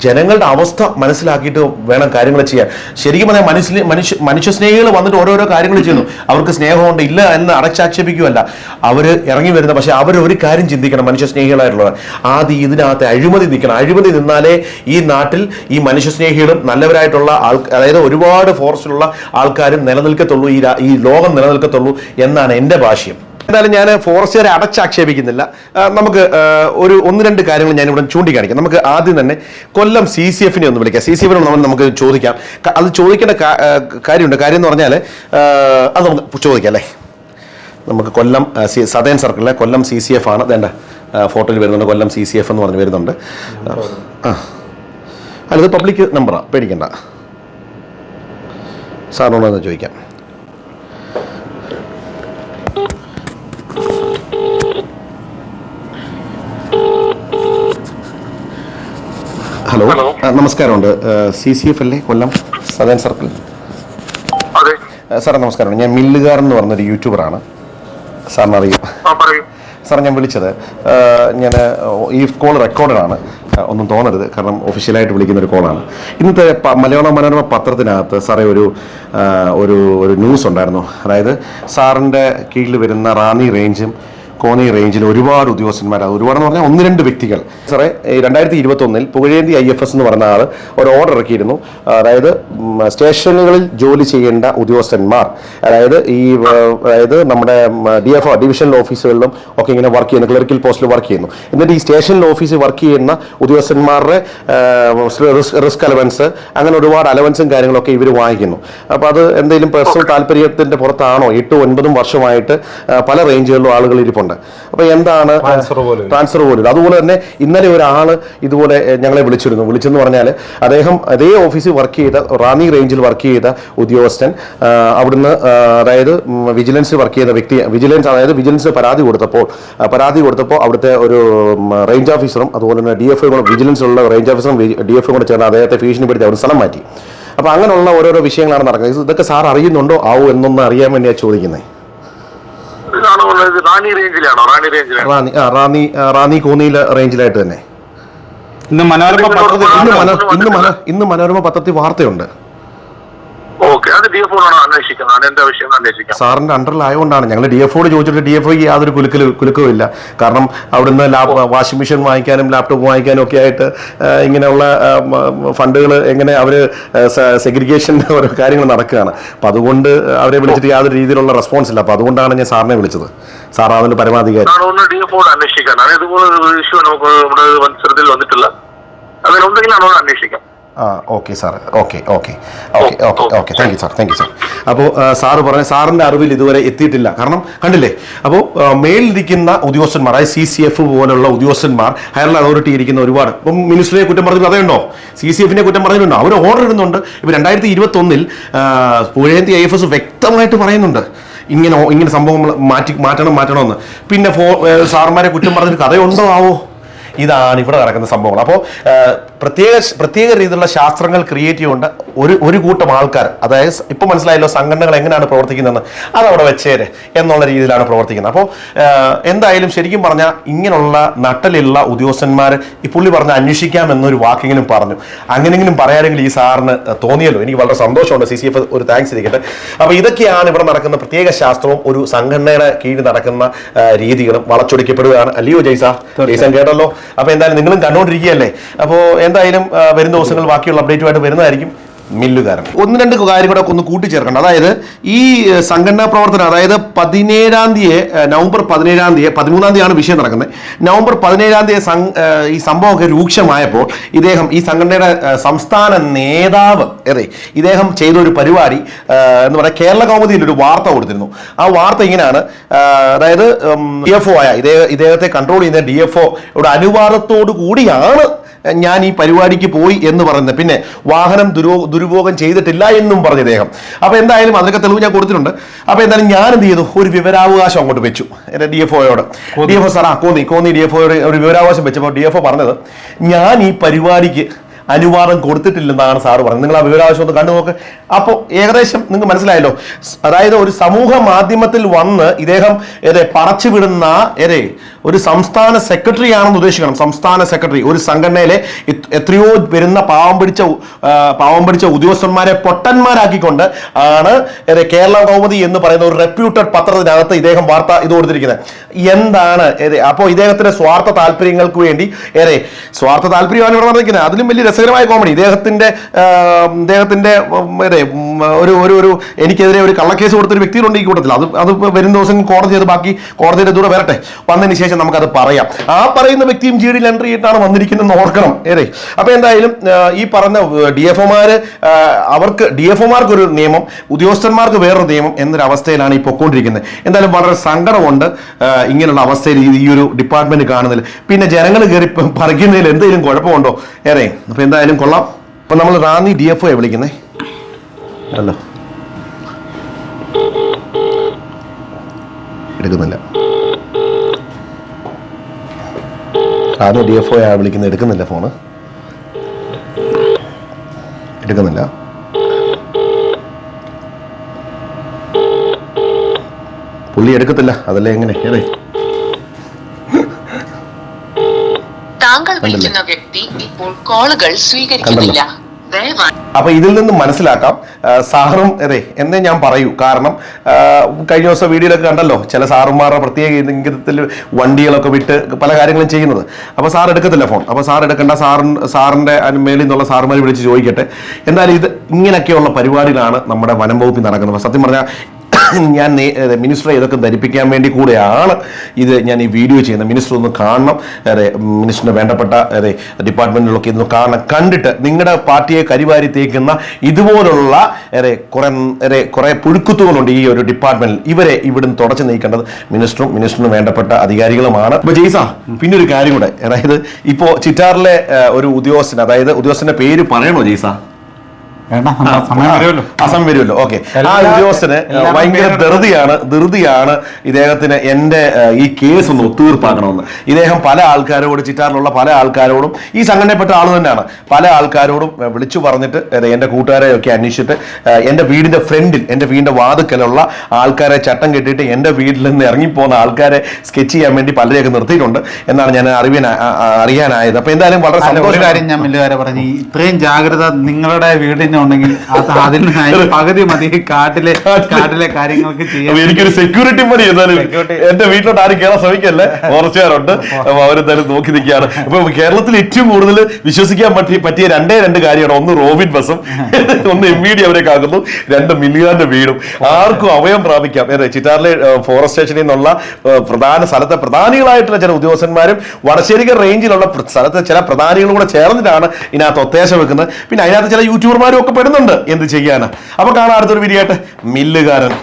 Speaker 1: ജനങ്ങളുടെ അവസ്ഥ മനസ്സിലാക്കിയിട്ട് വേണം കാര്യങ്ങൾ ചെയ്യാൻ. ശരിക്കും പറഞ്ഞാൽ മനുഷ്യ മനുഷ്യ മനുഷ്യസ്നേഹികൾ വന്നിട്ട് ഓരോരോ കാര്യങ്ങൾ ചെയ്യുന്നു. അവർക്ക് സ്നേഹമുണ്ട് ഇല്ല എന്ന് അടച്ചാക്ഷേപിക്കുകയല്ല. അവർ ഇറങ്ങി വരുന്ന പക്ഷെ അവർ ഒരു കാര്യം ചിന്തിക്കണം മനുഷ്യസ്നേഹികളായിട്ടുള്ളവർ. ആദ്യം ഇതിനകത്ത് അഴിമതി നിൽക്കണം. അഴിമതി നിന്നാലേ ഈ നാട്ടിൽ ഈ മനുഷ്യസ്നേഹികളും നല്ലവരായിട്ടുള്ള ആൾ അതായത് ഒരുപാട് ഫോറസ്റ്റിലുള്ള ആൾക്കാരും നിലനിൽക്കത്തുള്ളൂ. ഈ ഈ ലോകം നിലനിൽക്കത്തുള്ളൂ എന്നാണ് എന്റെ ഭാഷ്യം. എന്തായാലും ഞാൻ ഫോറസ്റ്റുകാരെ അടച്ചാക്ഷേപിക്കുന്നില്ല. നമുക്ക് ഒരു ഒന്ന് രണ്ട് കാര്യങ്ങൾ ഞാൻ ഇവിടെ ചൂണ്ടിക്കാണിക്കാം. നമുക്ക് ആദ്യം തന്നെ കൊല്ലം സി സി എഫിനെ ഒന്ന് വിളിക്കാം. സി സി എഫിനെ നമ്മൾ നമുക്ക് ചോദിക്കാം. അത് ചോദിക്കേണ്ട കാര്യമുണ്ട്. കാര്യം എന്ന് പറഞ്ഞാൽ അത് നമുക്ക് ചോദിക്കാം അല്ലേ? നമുക്ക് കൊല്ലം സി സതേൺ സർക്കിളിലെ കൊല്ലം സി സി എഫ് ആണ് വേണ്ട ഫോട്ടോയിൽ വരുന്നുണ്ട്. കൊല്ലം സി സി എഫ് എന്ന് പറഞ്ഞ് വരുന്നുണ്ട്. ആ അല്ല ഇത് പബ്ലിക് നമ്പറാണ് പേടിക്കണ്ട. സാറിനോട് ചോദിക്കാം. ഹലോ നമസ്കാരം നമസ്കാരമുണ്ട്. സി സി എഫ് അല്ലേ? കൊല്ലം സദൻ സർക്കിൾ സാറേ നമസ്കാരം ഞാൻ മില്ലുകാരൻ എന്ന് പറഞ്ഞൊരു യൂട്യൂബറാണ് സാറിന് അറിയാം. സാർ ഞാൻ വിളിച്ചത് ഞാൻ ഈ കോൾ റെക്കോർഡറാണ് ഒന്നും തോന്നരുത്. കാരണം ഒഫീഷ്യലായിട്ട് വിളിക്കുന്ന ഒരു കോളാണ്. ഇന്നത്തെ മലയാള മനോരമ പത്രത്തിനകത്ത് സാറേ ഒരു ഒരു ഒരു ന്യൂസ് ഉണ്ടായിരുന്നു. അതായത് സാറിന്റെ കീഴിൽ വരുന്ന റാന്നി റേഞ്ചും കോന്നി റേഞ്ചിൽ ഒരുപാട് ഉദ്യോഗസ്ഥന്മാർ. അത് ഒരുപാടെന്ന് പറഞ്ഞാൽ ഒന്ന് രണ്ട് വ്യക്തികൾ. സാറേ രണ്ടായിരത്തി ഇരുപത്തൊന്നിൽ പുകഴേന്തി ഐ എഫ് എസ് എന്ന് പറഞ്ഞ ആൾ ഒരു ഓർഡർ ഇറക്കിയിരുന്നു. അതായത് സ്റ്റേഷനുകളിൽ ജോലി ചെയ്യേണ്ട ഉദ്യോഗസ്ഥന്മാർ. അതായത് ഈ അതായത് നമ്മുടെ ഡി എഫ് ഒ ഡിവിഷണൽ ഓഫീസുകളിലും ഒക്കെ ഇങ്ങനെ വർക്ക് ചെയ്യുന്നു. ക്ലറിക്കൽ പോസ്റ്റിൽ വർക്ക് ചെയ്യുന്നു. എന്നിട്ട് ഈ സ്റ്റേഷനിൽ ഓഫീസിൽ വർക്ക് ചെയ്യുന്ന ഉദ്യോഗസ്ഥന്മാരുടെ റിസ്ക് അലവൻസ് അങ്ങനെ ഒരുപാട് അലവൻസും കാര്യങ്ങളൊക്കെ ഇവർ വാങ്ങിക്കുന്നു. അപ്പോൾ അത് എന്തെങ്കിലും പേഴ്സണൽ താല്പര്യത്തിന്റെ പുറത്താണോ? എട്ടും ഒൻപതും വർഷമായിട്ട് പല റേഞ്ചുകളിലും ആളുകൾ ഇരിപ്പുണ്ട്. അപ്പോൾ എന്താണ് ട്രാൻസ്ഫർ പോലും അതുപോലെ തന്നെ ഇന്നലെ ഒരാൾ ഇതുപോലെ ഞങ്ങളെ വിളിച്ചിരുന്നു. വിളിച്ചെന്ന് പറഞ്ഞാൽ അദ്ദേഹം അതേ ഓഫീസിൽ വർക്ക് ചെയ്ത റാന്നി റേഞ്ചിൽ വർക്ക് ചെയ്ത ഉദ്യോഗസ്ഥൻ അവിടുന്ന് അതായത് വിജിലൻസ് വർക്ക് ചെയ്ത വ്യക്തി വിജിലൻസ് അതായത് വിജിലൻസ് പരാതി കൊടുത്തപ്പോൾ പരാതി കൊടുത്തപ്പോൾ അവിടുത്തെ ഒരു റേഞ്ച് ഓഫീസറും അതുപോലെ തന്നെ ഡി എഫ് കൂടെ വിജിലൻസിലുള്ള റേഞ്ച് ഓഫീസറും ഡി എഫ് കൂടെ ചേർന്ന് അദ്ദേഹത്തെ ഭീഷണിപ്പെടുത്തി അവിടെ സ്ഥലം മാറ്റി. അപ്പോൾ അങ്ങനെയുള്ള ഓരോരോ വിഷയങ്ങളാണ് നടക്കുന്നത്. ഇതൊക്കെ സാർ അറിയുന്നുണ്ടോ? ആവോ എന്നൊന്നും അറിയാൻ വേണ്ടിയാണ് ചോദിക്കുന്നത്
Speaker 5: ഉള്ളത്? റാണി റേഞ്ചിലാണോ? റാണി റേഞ്ചിലാണോ?
Speaker 1: റാന്നി ആ റാന്നി റാന്നി കോന്നിയിലെ റേഞ്ചിലായിട്ട് തന്നെ.
Speaker 4: ഇന്ന് മനോരമ പത്രത്തിൽ
Speaker 1: ഇന്ന് മനോ ഇന്ന് മനോ ഇന്ന് മനോരമ പത്രത്തിൽ വാർത്തയുണ്ട്.
Speaker 5: ഓക്കെ അത് ഡി എഫ് ആണോ അന്വേഷിക്കുന്നത്? അതെന്താ വിഷയം അന്വേഷിക്കാം?
Speaker 1: സാറിന്റെ അണ്ടറിലായതുകൊണ്ടാണ് ഞങ്ങൾ ഡി എഫോട് ചോദിച്ചിട്ട് ഡി എഫ് യാതൊരു കുലുക്കൽ കുലുക്കവും ഇല്ല. കാരണം അവിടുന്ന് ലാപ് വാഷിംഗ് മെഷീൻ വാങ്ങിക്കാനും ലാപ്ടോപ്പ് വാങ്ങിക്കാനും ഒക്കെ ആയിട്ട് ഇങ്ങനെയുള്ള ഫണ്ടുകൾ എങ്ങനെ അവർ സെഗ്രിഗേഷൻ ഓരോ കാര്യങ്ങൾ നടക്കുകയാണ്. അപ്പം അതുകൊണ്ട് അവരെ വിളിച്ചിട്ട് യാതൊരു രീതിയിലുള്ള റെസ്പോൺസ് ഇല്ല. അപ്പം അതുകൊണ്ടാണ് ഞാൻ സാറിനെ വിളിച്ചത്. സാർ അതിന് പരമാധികാരി.
Speaker 5: അന്വേഷിക്കാൻ അതേപോലെ ഇതുപോലെ ഇഷ്യൂ നമുക്ക് നമ്മുടെ മത്സരത്തിൽ വന്നിട്ടില്ല അന്വേഷിക്കാം.
Speaker 1: ആ okay sir okay okay. Okay okay okay. Thank you sir thank you sir അപ്പോൾ സാറ് പറഞ്ഞ സാറിന്റെ അറിവിൽ ഇതുവരെ എത്തിയിട്ടില്ല. കാരണം കണ്ടില്ലേ? അപ്പോൾ മേലിരിക്കുന്ന ഉദ്യോഗസ്ഥന്മാർ അതായത് സി സി എഫ് പോലുള്ള ഉദ്യോഗസ്ഥന്മാർ ഹയർ അതോറിറ്റി ഇരിക്കുന്ന ഒരുപാട്. ഇപ്പം മിനിസ്റ്ററെ കുറ്റം പറഞ്ഞിട്ട് അതേണ്ടോ സി സി എഫിനെ കുറ്റം പറഞ്ഞിട്ടുണ്ടോ? അവർ ഓർഡർ ഇടുന്നുണ്ട്. ഇപ്പോൾ രണ്ടായിരത്തി ഇരുപത്തൊന്നിൽ പുഴയന്തി ഐ എഫ് എസ് വ്യക്തമായിട്ട് പറയുന്നുണ്ട്. ഇങ്ങനെ ഇങ്ങനെ സംഭവം മാറ്റി മാറ്റണം മാറ്റണമെന്ന്. പിന്നെ ഫോ സാർമാരെ കുറ്റം പറഞ്ഞിട്ട് കഥയുണ്ടോ ആവോ? ഇതാണ് ഇവിടെ നടക്കുന്ന സംഭവങ്ങൾ. അപ്പോൾ പ്രത്യേക പ്രത്യേക രീതിയിലുള്ള ശാസ്ത്രങ്ങൾ ക്രിയേറ്റ് ചെയ്യുകൊണ്ട് ഒരു ഒരു കൂട്ടം ആൾക്കാർ അതായത് ഇപ്പോൾ മനസ്സിലായല്ലോ സംഘടനകൾ എങ്ങനെയാണ് പ്രവർത്തിക്കുന്നതെന്ന് അതവിടെ വെച്ചേര് എന്നുള്ള രീതിയിലാണ് പ്രവർത്തിക്കുന്നത്. അപ്പോൾ എന്തായാലും ശരിക്കും പറഞ്ഞാൽ ഇങ്ങനെയുള്ള നട്ടലുള്ള ഉദ്യോഗസ്ഥന്മാർ ഈ പുള്ളി പറഞ്ഞ അന്വേഷിക്കാം എന്നൊരു വാക്കെങ്കിലും പറഞ്ഞു. അങ്ങനെങ്കിലും പറയാനെങ്കിൽ ഈ സാറിന് തോന്നിയല്ലോ. എനിക്ക് വളരെ സന്തോഷമുണ്ട്. സി സി എഫ് ഒരു താങ്ക്സ് ഇരിക്കട്ടെ അപ്പോൾ ഇതൊക്കെയാണ് ഇവിടെ നടക്കുന്ന പ്രത്യേക ശാസ്ത്രവും ഒരു സംഘടനയുടെ കീഴിൽ നടക്കുന്ന രീതികളും വളച്ചൊടിക്കപ്പെടുകയാണ്. അല്ലയോ ജയ്സ? ജയ്സൻ കേട്ടല്ലോ? അപ്പോൾ എന്തായാലും നിങ്ങളും കണ്ടുകൊണ്ടിരിക്കുകയല്ലേ അപ്പോൾ എന്തായാലും വരുന്ന ദിവസങ്ങൾ ബാക്കിയുള്ള അപ്ഡേറ്റുമായിട്ട് വരുന്നതായിരിക്കും. മില്ലുകാരൻ ഒന്ന് രണ്ട് കാര്യം കൂടെ ഒന്ന് കൂട്ടിച്ചേർക്കണം അതായത് ഈ സംഘടനാ പ്രവർത്തനം അതായത് പതിനേഴാം തീയതി നവംബർ പതിനേഴാം തീയതി പതിമൂന്നാം തീയതിയാണ് വിഷയം നടക്കുന്നത്. നവംബർ പതിനേഴാം തീയതി ഈ സംഭവമൊക്കെ രൂക്ഷമായപ്പോൾ ഇദ്ദേഹം ഈ സംഘടനയുടെ സംസ്ഥാന നേതാവ് അതെ ഇദ്ദേഹം ചെയ്ത ഒരു പരിപാടി എന്ന് പറയുക കേരള കൗമുദിയിൽ ഒരു വാർത്ത കൊടുത്തിരുന്നു. ആ വാർത്ത ഇങ്ങനെയാണ്. അതായത് ഡി എഫ് ഒ ആയ ഇദ്ദേഹ ഇദ്ദേഹത്തെ കൺട്രോൾ ചെയ്യുന്ന ഡി എഫ് ഒയുടെ അനുവാദത്തോടു കൂടിയാണ് ഞാൻ ഈ പരിപാടിക്ക് പോയി എന്ന് പറയുന്നത്. പിന്നെ വാഹനം ദുരോ ദുരുപയോഗം ചെയ്തിട്ടില്ല എന്നും പറഞ്ഞു അദ്ദേഹം അപ്പോൾ എന്തായാലും അതിനൊക്കെ തെളിവ് ഞാൻ കൊടുത്തിട്ടുണ്ട്. അപ്പോൾ എന്തായാലും ഞാൻ എന്ത് ചെയ്തു? ഒരു വിവരാവകാശം അങ്ങോട്ട് വെച്ചു. എന്റെ ഡി എഫ് ഒയോട് ഡി എഫ് ഒ സാർ ആ കോന്നി. കോന്നി ഡി എഫ് ഒയോട് ഒരു വിവരാവകാശം വെച്ചപ്പോൾ ഡി എഫ് ഒ പറഞ്ഞത് ഞാൻ ഈ പരിപാടിക്ക് അനുവാദം കൊടുത്തിട്ടില്ലെന്നാണ് സാറ് പറഞ്ഞത്. നിങ്ങൾ ആ വിവരാവശ്യം ഒന്ന് കണ്ടു നോക്ക്. അപ്പോൾ ഏകദേശം നിങ്ങൾക്ക് മനസ്സിലായല്ലോ. അതായത് ഒരു സമൂഹ മാധ്യമത്തിൽ വന്ന് ഇദ്ദേഹം ഏതെ പറച്ചു വിടുന്ന ഏതെ ഒരു സംസ്ഥാന സെക്രട്ടറി ആണെന്ന് ഉദ്ദേശിക്കണം. സംസ്ഥാന സെക്രട്ടറി ഒരു സംഘടനയിലെ എത്രയോ വരുന്ന പാവം പിടിച്ച പാവം പിടിച്ച ഉദ്യോഗസ്ഥന്മാരെ പൊട്ടന്മാരാക്കിക്കൊണ്ട് ആണ് കേരള കൗമുദി എന്ന് പറയുന്ന ഒരു റെപ്യൂട്ടഡ് പത്രത്തിനകത്ത് ഇദ്ദേഹം വാർത്ത ഇത് കൊടുത്തിരിക്കുന്നത്. എന്താണ് അപ്പോൾ ഇദ്ദേഹത്തിന്റെ സ്വാർത്ഥ താല്പര്യങ്ങൾക്ക് വേണ്ടി ഏറെ സ്വാർത്ഥ താല്പര്യമാണ് ഇവിടെ നടന്നിരിക്കുന്നത്. അതിലും വലിയ രസകരമായ കോമഡി ഇദ്ദേഹത്തിന്റെ ഇദ്ദേഹത്തിന്റെ ഒരു ഒരു ഒരു എനിക്കെതിരെ ഒരു കള്ളക്കേസ് കൊടുത്തൊരു വ്യക്തികളുണ്ട് ഈ കൂട്ടത്തിൽ. അത് അത് വരും ദിവസം കോടതി ചെയ്ത് ബാക്കി കോടതിയുടെ ദൂരെ വരട്ടെ. വന്നതിന് ശേഷം നമുക്കത് പറയാം. ആ പറയുന്ന വ്യക്തിയും ജി ഡി എൻട്രി ചെയ്തിട്ടാണ് വന്നിരിക്കുന്നത് ഓർക്കണം. ഏതെ അപ്പൊ എന്തായാലും ഈ പറഞ്ഞ ഡി എഫ് ഒമാര് അവർക്ക് ഡി എഫ് ഒമാർക്ക് ഒരു നിയമം ഉദ്യോഗസ്ഥന്മാർക്ക് വേറൊരു നിയമം എന്നൊരു അവസ്ഥയിലാണ് ഈ പൊക്കോണ്ടിരിക്കുന്നത്. എന്തായാലും വളരെ സങ്കടമുണ്ട് ഇങ്ങനെയുള്ള അവസ്ഥയിൽ ഈ- ഒരു ഡിപ്പാർട്ട്മെന്റ് കാണുന്നതിൽ. പിന്നെ ജനങ്ങൾ കയറി പറിക്കുന്നതിൽ എന്തെങ്കിലും കുഴപ്പമുണ്ടോ? ഏറെ അപ്പൊ എന്തായാലും കൊള്ളാം. അപ്പൊ നമ്മൾ റാന്നി ഡി എഫ് ഒ വിളിക്കുന്നേ. ഹലോ എടുക്കുന്നില്ല. റാന്നി ഡി എഫ് ഒയാണ് വിളിക്കുന്നത് എടുക്കുന്നില്ല ഫോണ്. എടുക്കുന്നില്ല. പുള്ളി എടുക്കത്തില്ല. അതല്ലേ എങ്ങനെ? ഏതേ
Speaker 6: താങ്കൾ വിളിക്കുന്ന വ്യക്തി ഇപ്പോൾ കോളുകൾ സ്വീകരിക്കുന്നില്ല.
Speaker 1: അപ്പൊ ഇതിൽ നിന്ന് മനസ്സിലാക്കാം. സാറും അതെ എന്നേ ഞാൻ പറയൂ. കാരണം കഴിഞ്ഞ ദിവസം വീഡിയോയിലൊക്കെ കണ്ടല്ലോ ചില സാറുമാരുടെ പ്രത്യേക ഇംഗിതത്തിൽ വണ്ടികളൊക്കെ വിട്ട് പല കാര്യങ്ങളും ചെയ്യുന്നത്. അപ്പൊ സാർ എടുക്കത്തില്ല ഫോൺ. അപ്പൊ സാർ എടുക്കേണ്ട സാറിൻ സാറിന്റെ മേളിൽ മേലിൽ നിന്നുള്ള സാറുമാർ വിളിച്ച് ചോദിക്കട്ടെ. എന്തായാലും ഇത് ഇങ്ങനെയൊക്കെയുള്ള പരിപാടികളാണ് നമ്മുടെ വനം വകുപ്പിൽ നടക്കുന്നത്. സത്യം പറഞ്ഞാൽ ഞാൻ മിനിസ്റ്ററെ ഇതൊക്കെ ധരിപ്പിക്കാൻ വേണ്ടി കൂടെയാണ് ഇത് ഞാൻ ഈ വീഡിയോ ചെയ്യുന്നത്. മിനിസ്റ്റർ ഒന്ന് കാണണം. മിനിസ്റ്ററിന് വേണ്ടപ്പെട്ട അതെ ഡിപ്പാർട്ട്മെന്റിലൊക്കെ ഇതൊന്ന് കാണണം. കണ്ടിട്ട് നിങ്ങളുടെ പാർട്ടിയെ കരിവാരി തേക്കുന്ന ഇതുപോലുള്ള കുറേ കുറെ പുഴുക്കുത്തുകളുണ്ട് ഈ ഒരു ഡിപ്പാർട്ട്മെന്റിൽ. ഇവരെ ഇവിടുന്ന് തുടച്ചു നീക്കേണ്ടത് മിനിസ്റ്ററും മിനിസ്റ്ററിന് വേണ്ടപ്പെട്ട അധികാരികളുമാണ്. അപ്പോൾ ജെയ്സ പിന്നെ ഒരു കാര്യം കൂടെ. അതായത് ഇപ്പോ ചിറ്റാറിലെ ഒരു ഉദ്യോഗസ്ഥൻ അതായത് ഉദ്യോഗസ്ഥന്റെ പേര് പറയണോ ജയ്സ
Speaker 4: വേണ്ട നമ്മുടെ സമയം വരുമല്ലോ
Speaker 1: അസം വരുമല്ലോ. ഓക്കെ. ആ ഉദ്യോഗസ്ഥന് ഭയങ്കര ധൃതിയാണ് ധൃതിയാണ് ഇദ്ദേഹത്തിന് എന്റെ ഈ കേസ് ഒന്ന് ഒത്തുതീർപ്പാക്കണമെന്ന് ഇദ്ദേഹം പല ആൾക്കാരോട് ചിറ്റാറിലുള്ള പല ആൾക്കാരോടും ഈ സംഘടനപ്പെട്ട ആൾ തന്നെയാണ്. പല ആൾക്കാരോടും വിളിച്ചു പറഞ്ഞിട്ട് എന്റെ കൂട്ടുകാരെ ഒക്കെ അന്വേഷിച്ചിട്ട് എന്റെ എന്റെ വീടിന്റെ ഫ്രണ്ടിൽ എന്റെ വീടിന്റെ വാതുക്കലുള്ള ആൾക്കാരെ ചട്ടം കെട്ടിയിട്ട് എന്റെ വീട്ടിൽ നിന്ന് ഇറങ്ങിപ്പോകുന്ന ആൾക്കാരെ സ്കെച്ച് ചെയ്യാൻ വേണ്ടി പലരെയൊക്കെ നിർത്തിയിട്ടുണ്ട് എന്നാണ് ഞാൻ അറിയാൻ അറിയാനായത്. അപ്പൊ എന്തായാലും വളരെ സന്തോഷം.
Speaker 4: കാര്യം ഞാൻ പറഞ്ഞു ഇത്രയും ജാഗ്രത നിങ്ങളുടെ വീടിന്റെ ഉണ്ടെങ്കിൽ ആ പകുതി മതി. കാട്ടിലെ കാട്ടിലെ കാര്യങ്ങൾക്ക്
Speaker 1: ചെയ്യാം എനിക്കൊരു സെക്യൂരിറ്റി മതി എന്നാലും എന്റെ വീട്ടിലോട്ട് ആരും കേറാൻ ശ്രമിക്കല്ലേ? അപ്പൊ അവരെന്തായാലും നോക്കി നിൽക്കുകയാണ്. അപ്പൊ കേരളത്തിൽ ഏറ്റവും കൂടുതൽ വിശ്വസിക്കാൻ പറ്റി പറ്റിയ രണ്ടേ രണ്ട് കാര്യമാണ്. ഒന്ന് റോബിൻ ബസും. ഒന്ന് എം വി ഡി അവരെ കാക്കുന്നു. രണ്ട് മില്ലിയാന്റെ വീടും. ആർക്കും അവയം പ്രാപിക്കാം. അതെ ചിറ്റാറിലെ ഫോറസ്റ്റ് സ്റ്റേഷനിൽ നിന്നുള്ള പ്രധാന സ്ഥലത്തെ പ്രധാനികളായിട്ടുള്ള ചില ഉദ്യോഗസ്ഥന്മാരും വടശ്ശേരിക്കർ റേഞ്ചിലുള്ള സ്ഥലത്തെ ചില പ്രധാനികളും കൂടെ ചേർന്നിട്ടാണ് ഇതിനകത്ത് ഒത്തേശം വെക്കുന്നത്. പിന്നെ അതിനകത്ത് ചില യൂട്യൂബർമാരും ഒക്കെ പെടുന്നുണ്ട് എന്ത് ചെയ്യാനാണ് അപ്പൊ കാണാൻ അടുത്തൊരു വീഡിയോ ആയിട്ട്. മില്ലുകാരൻ.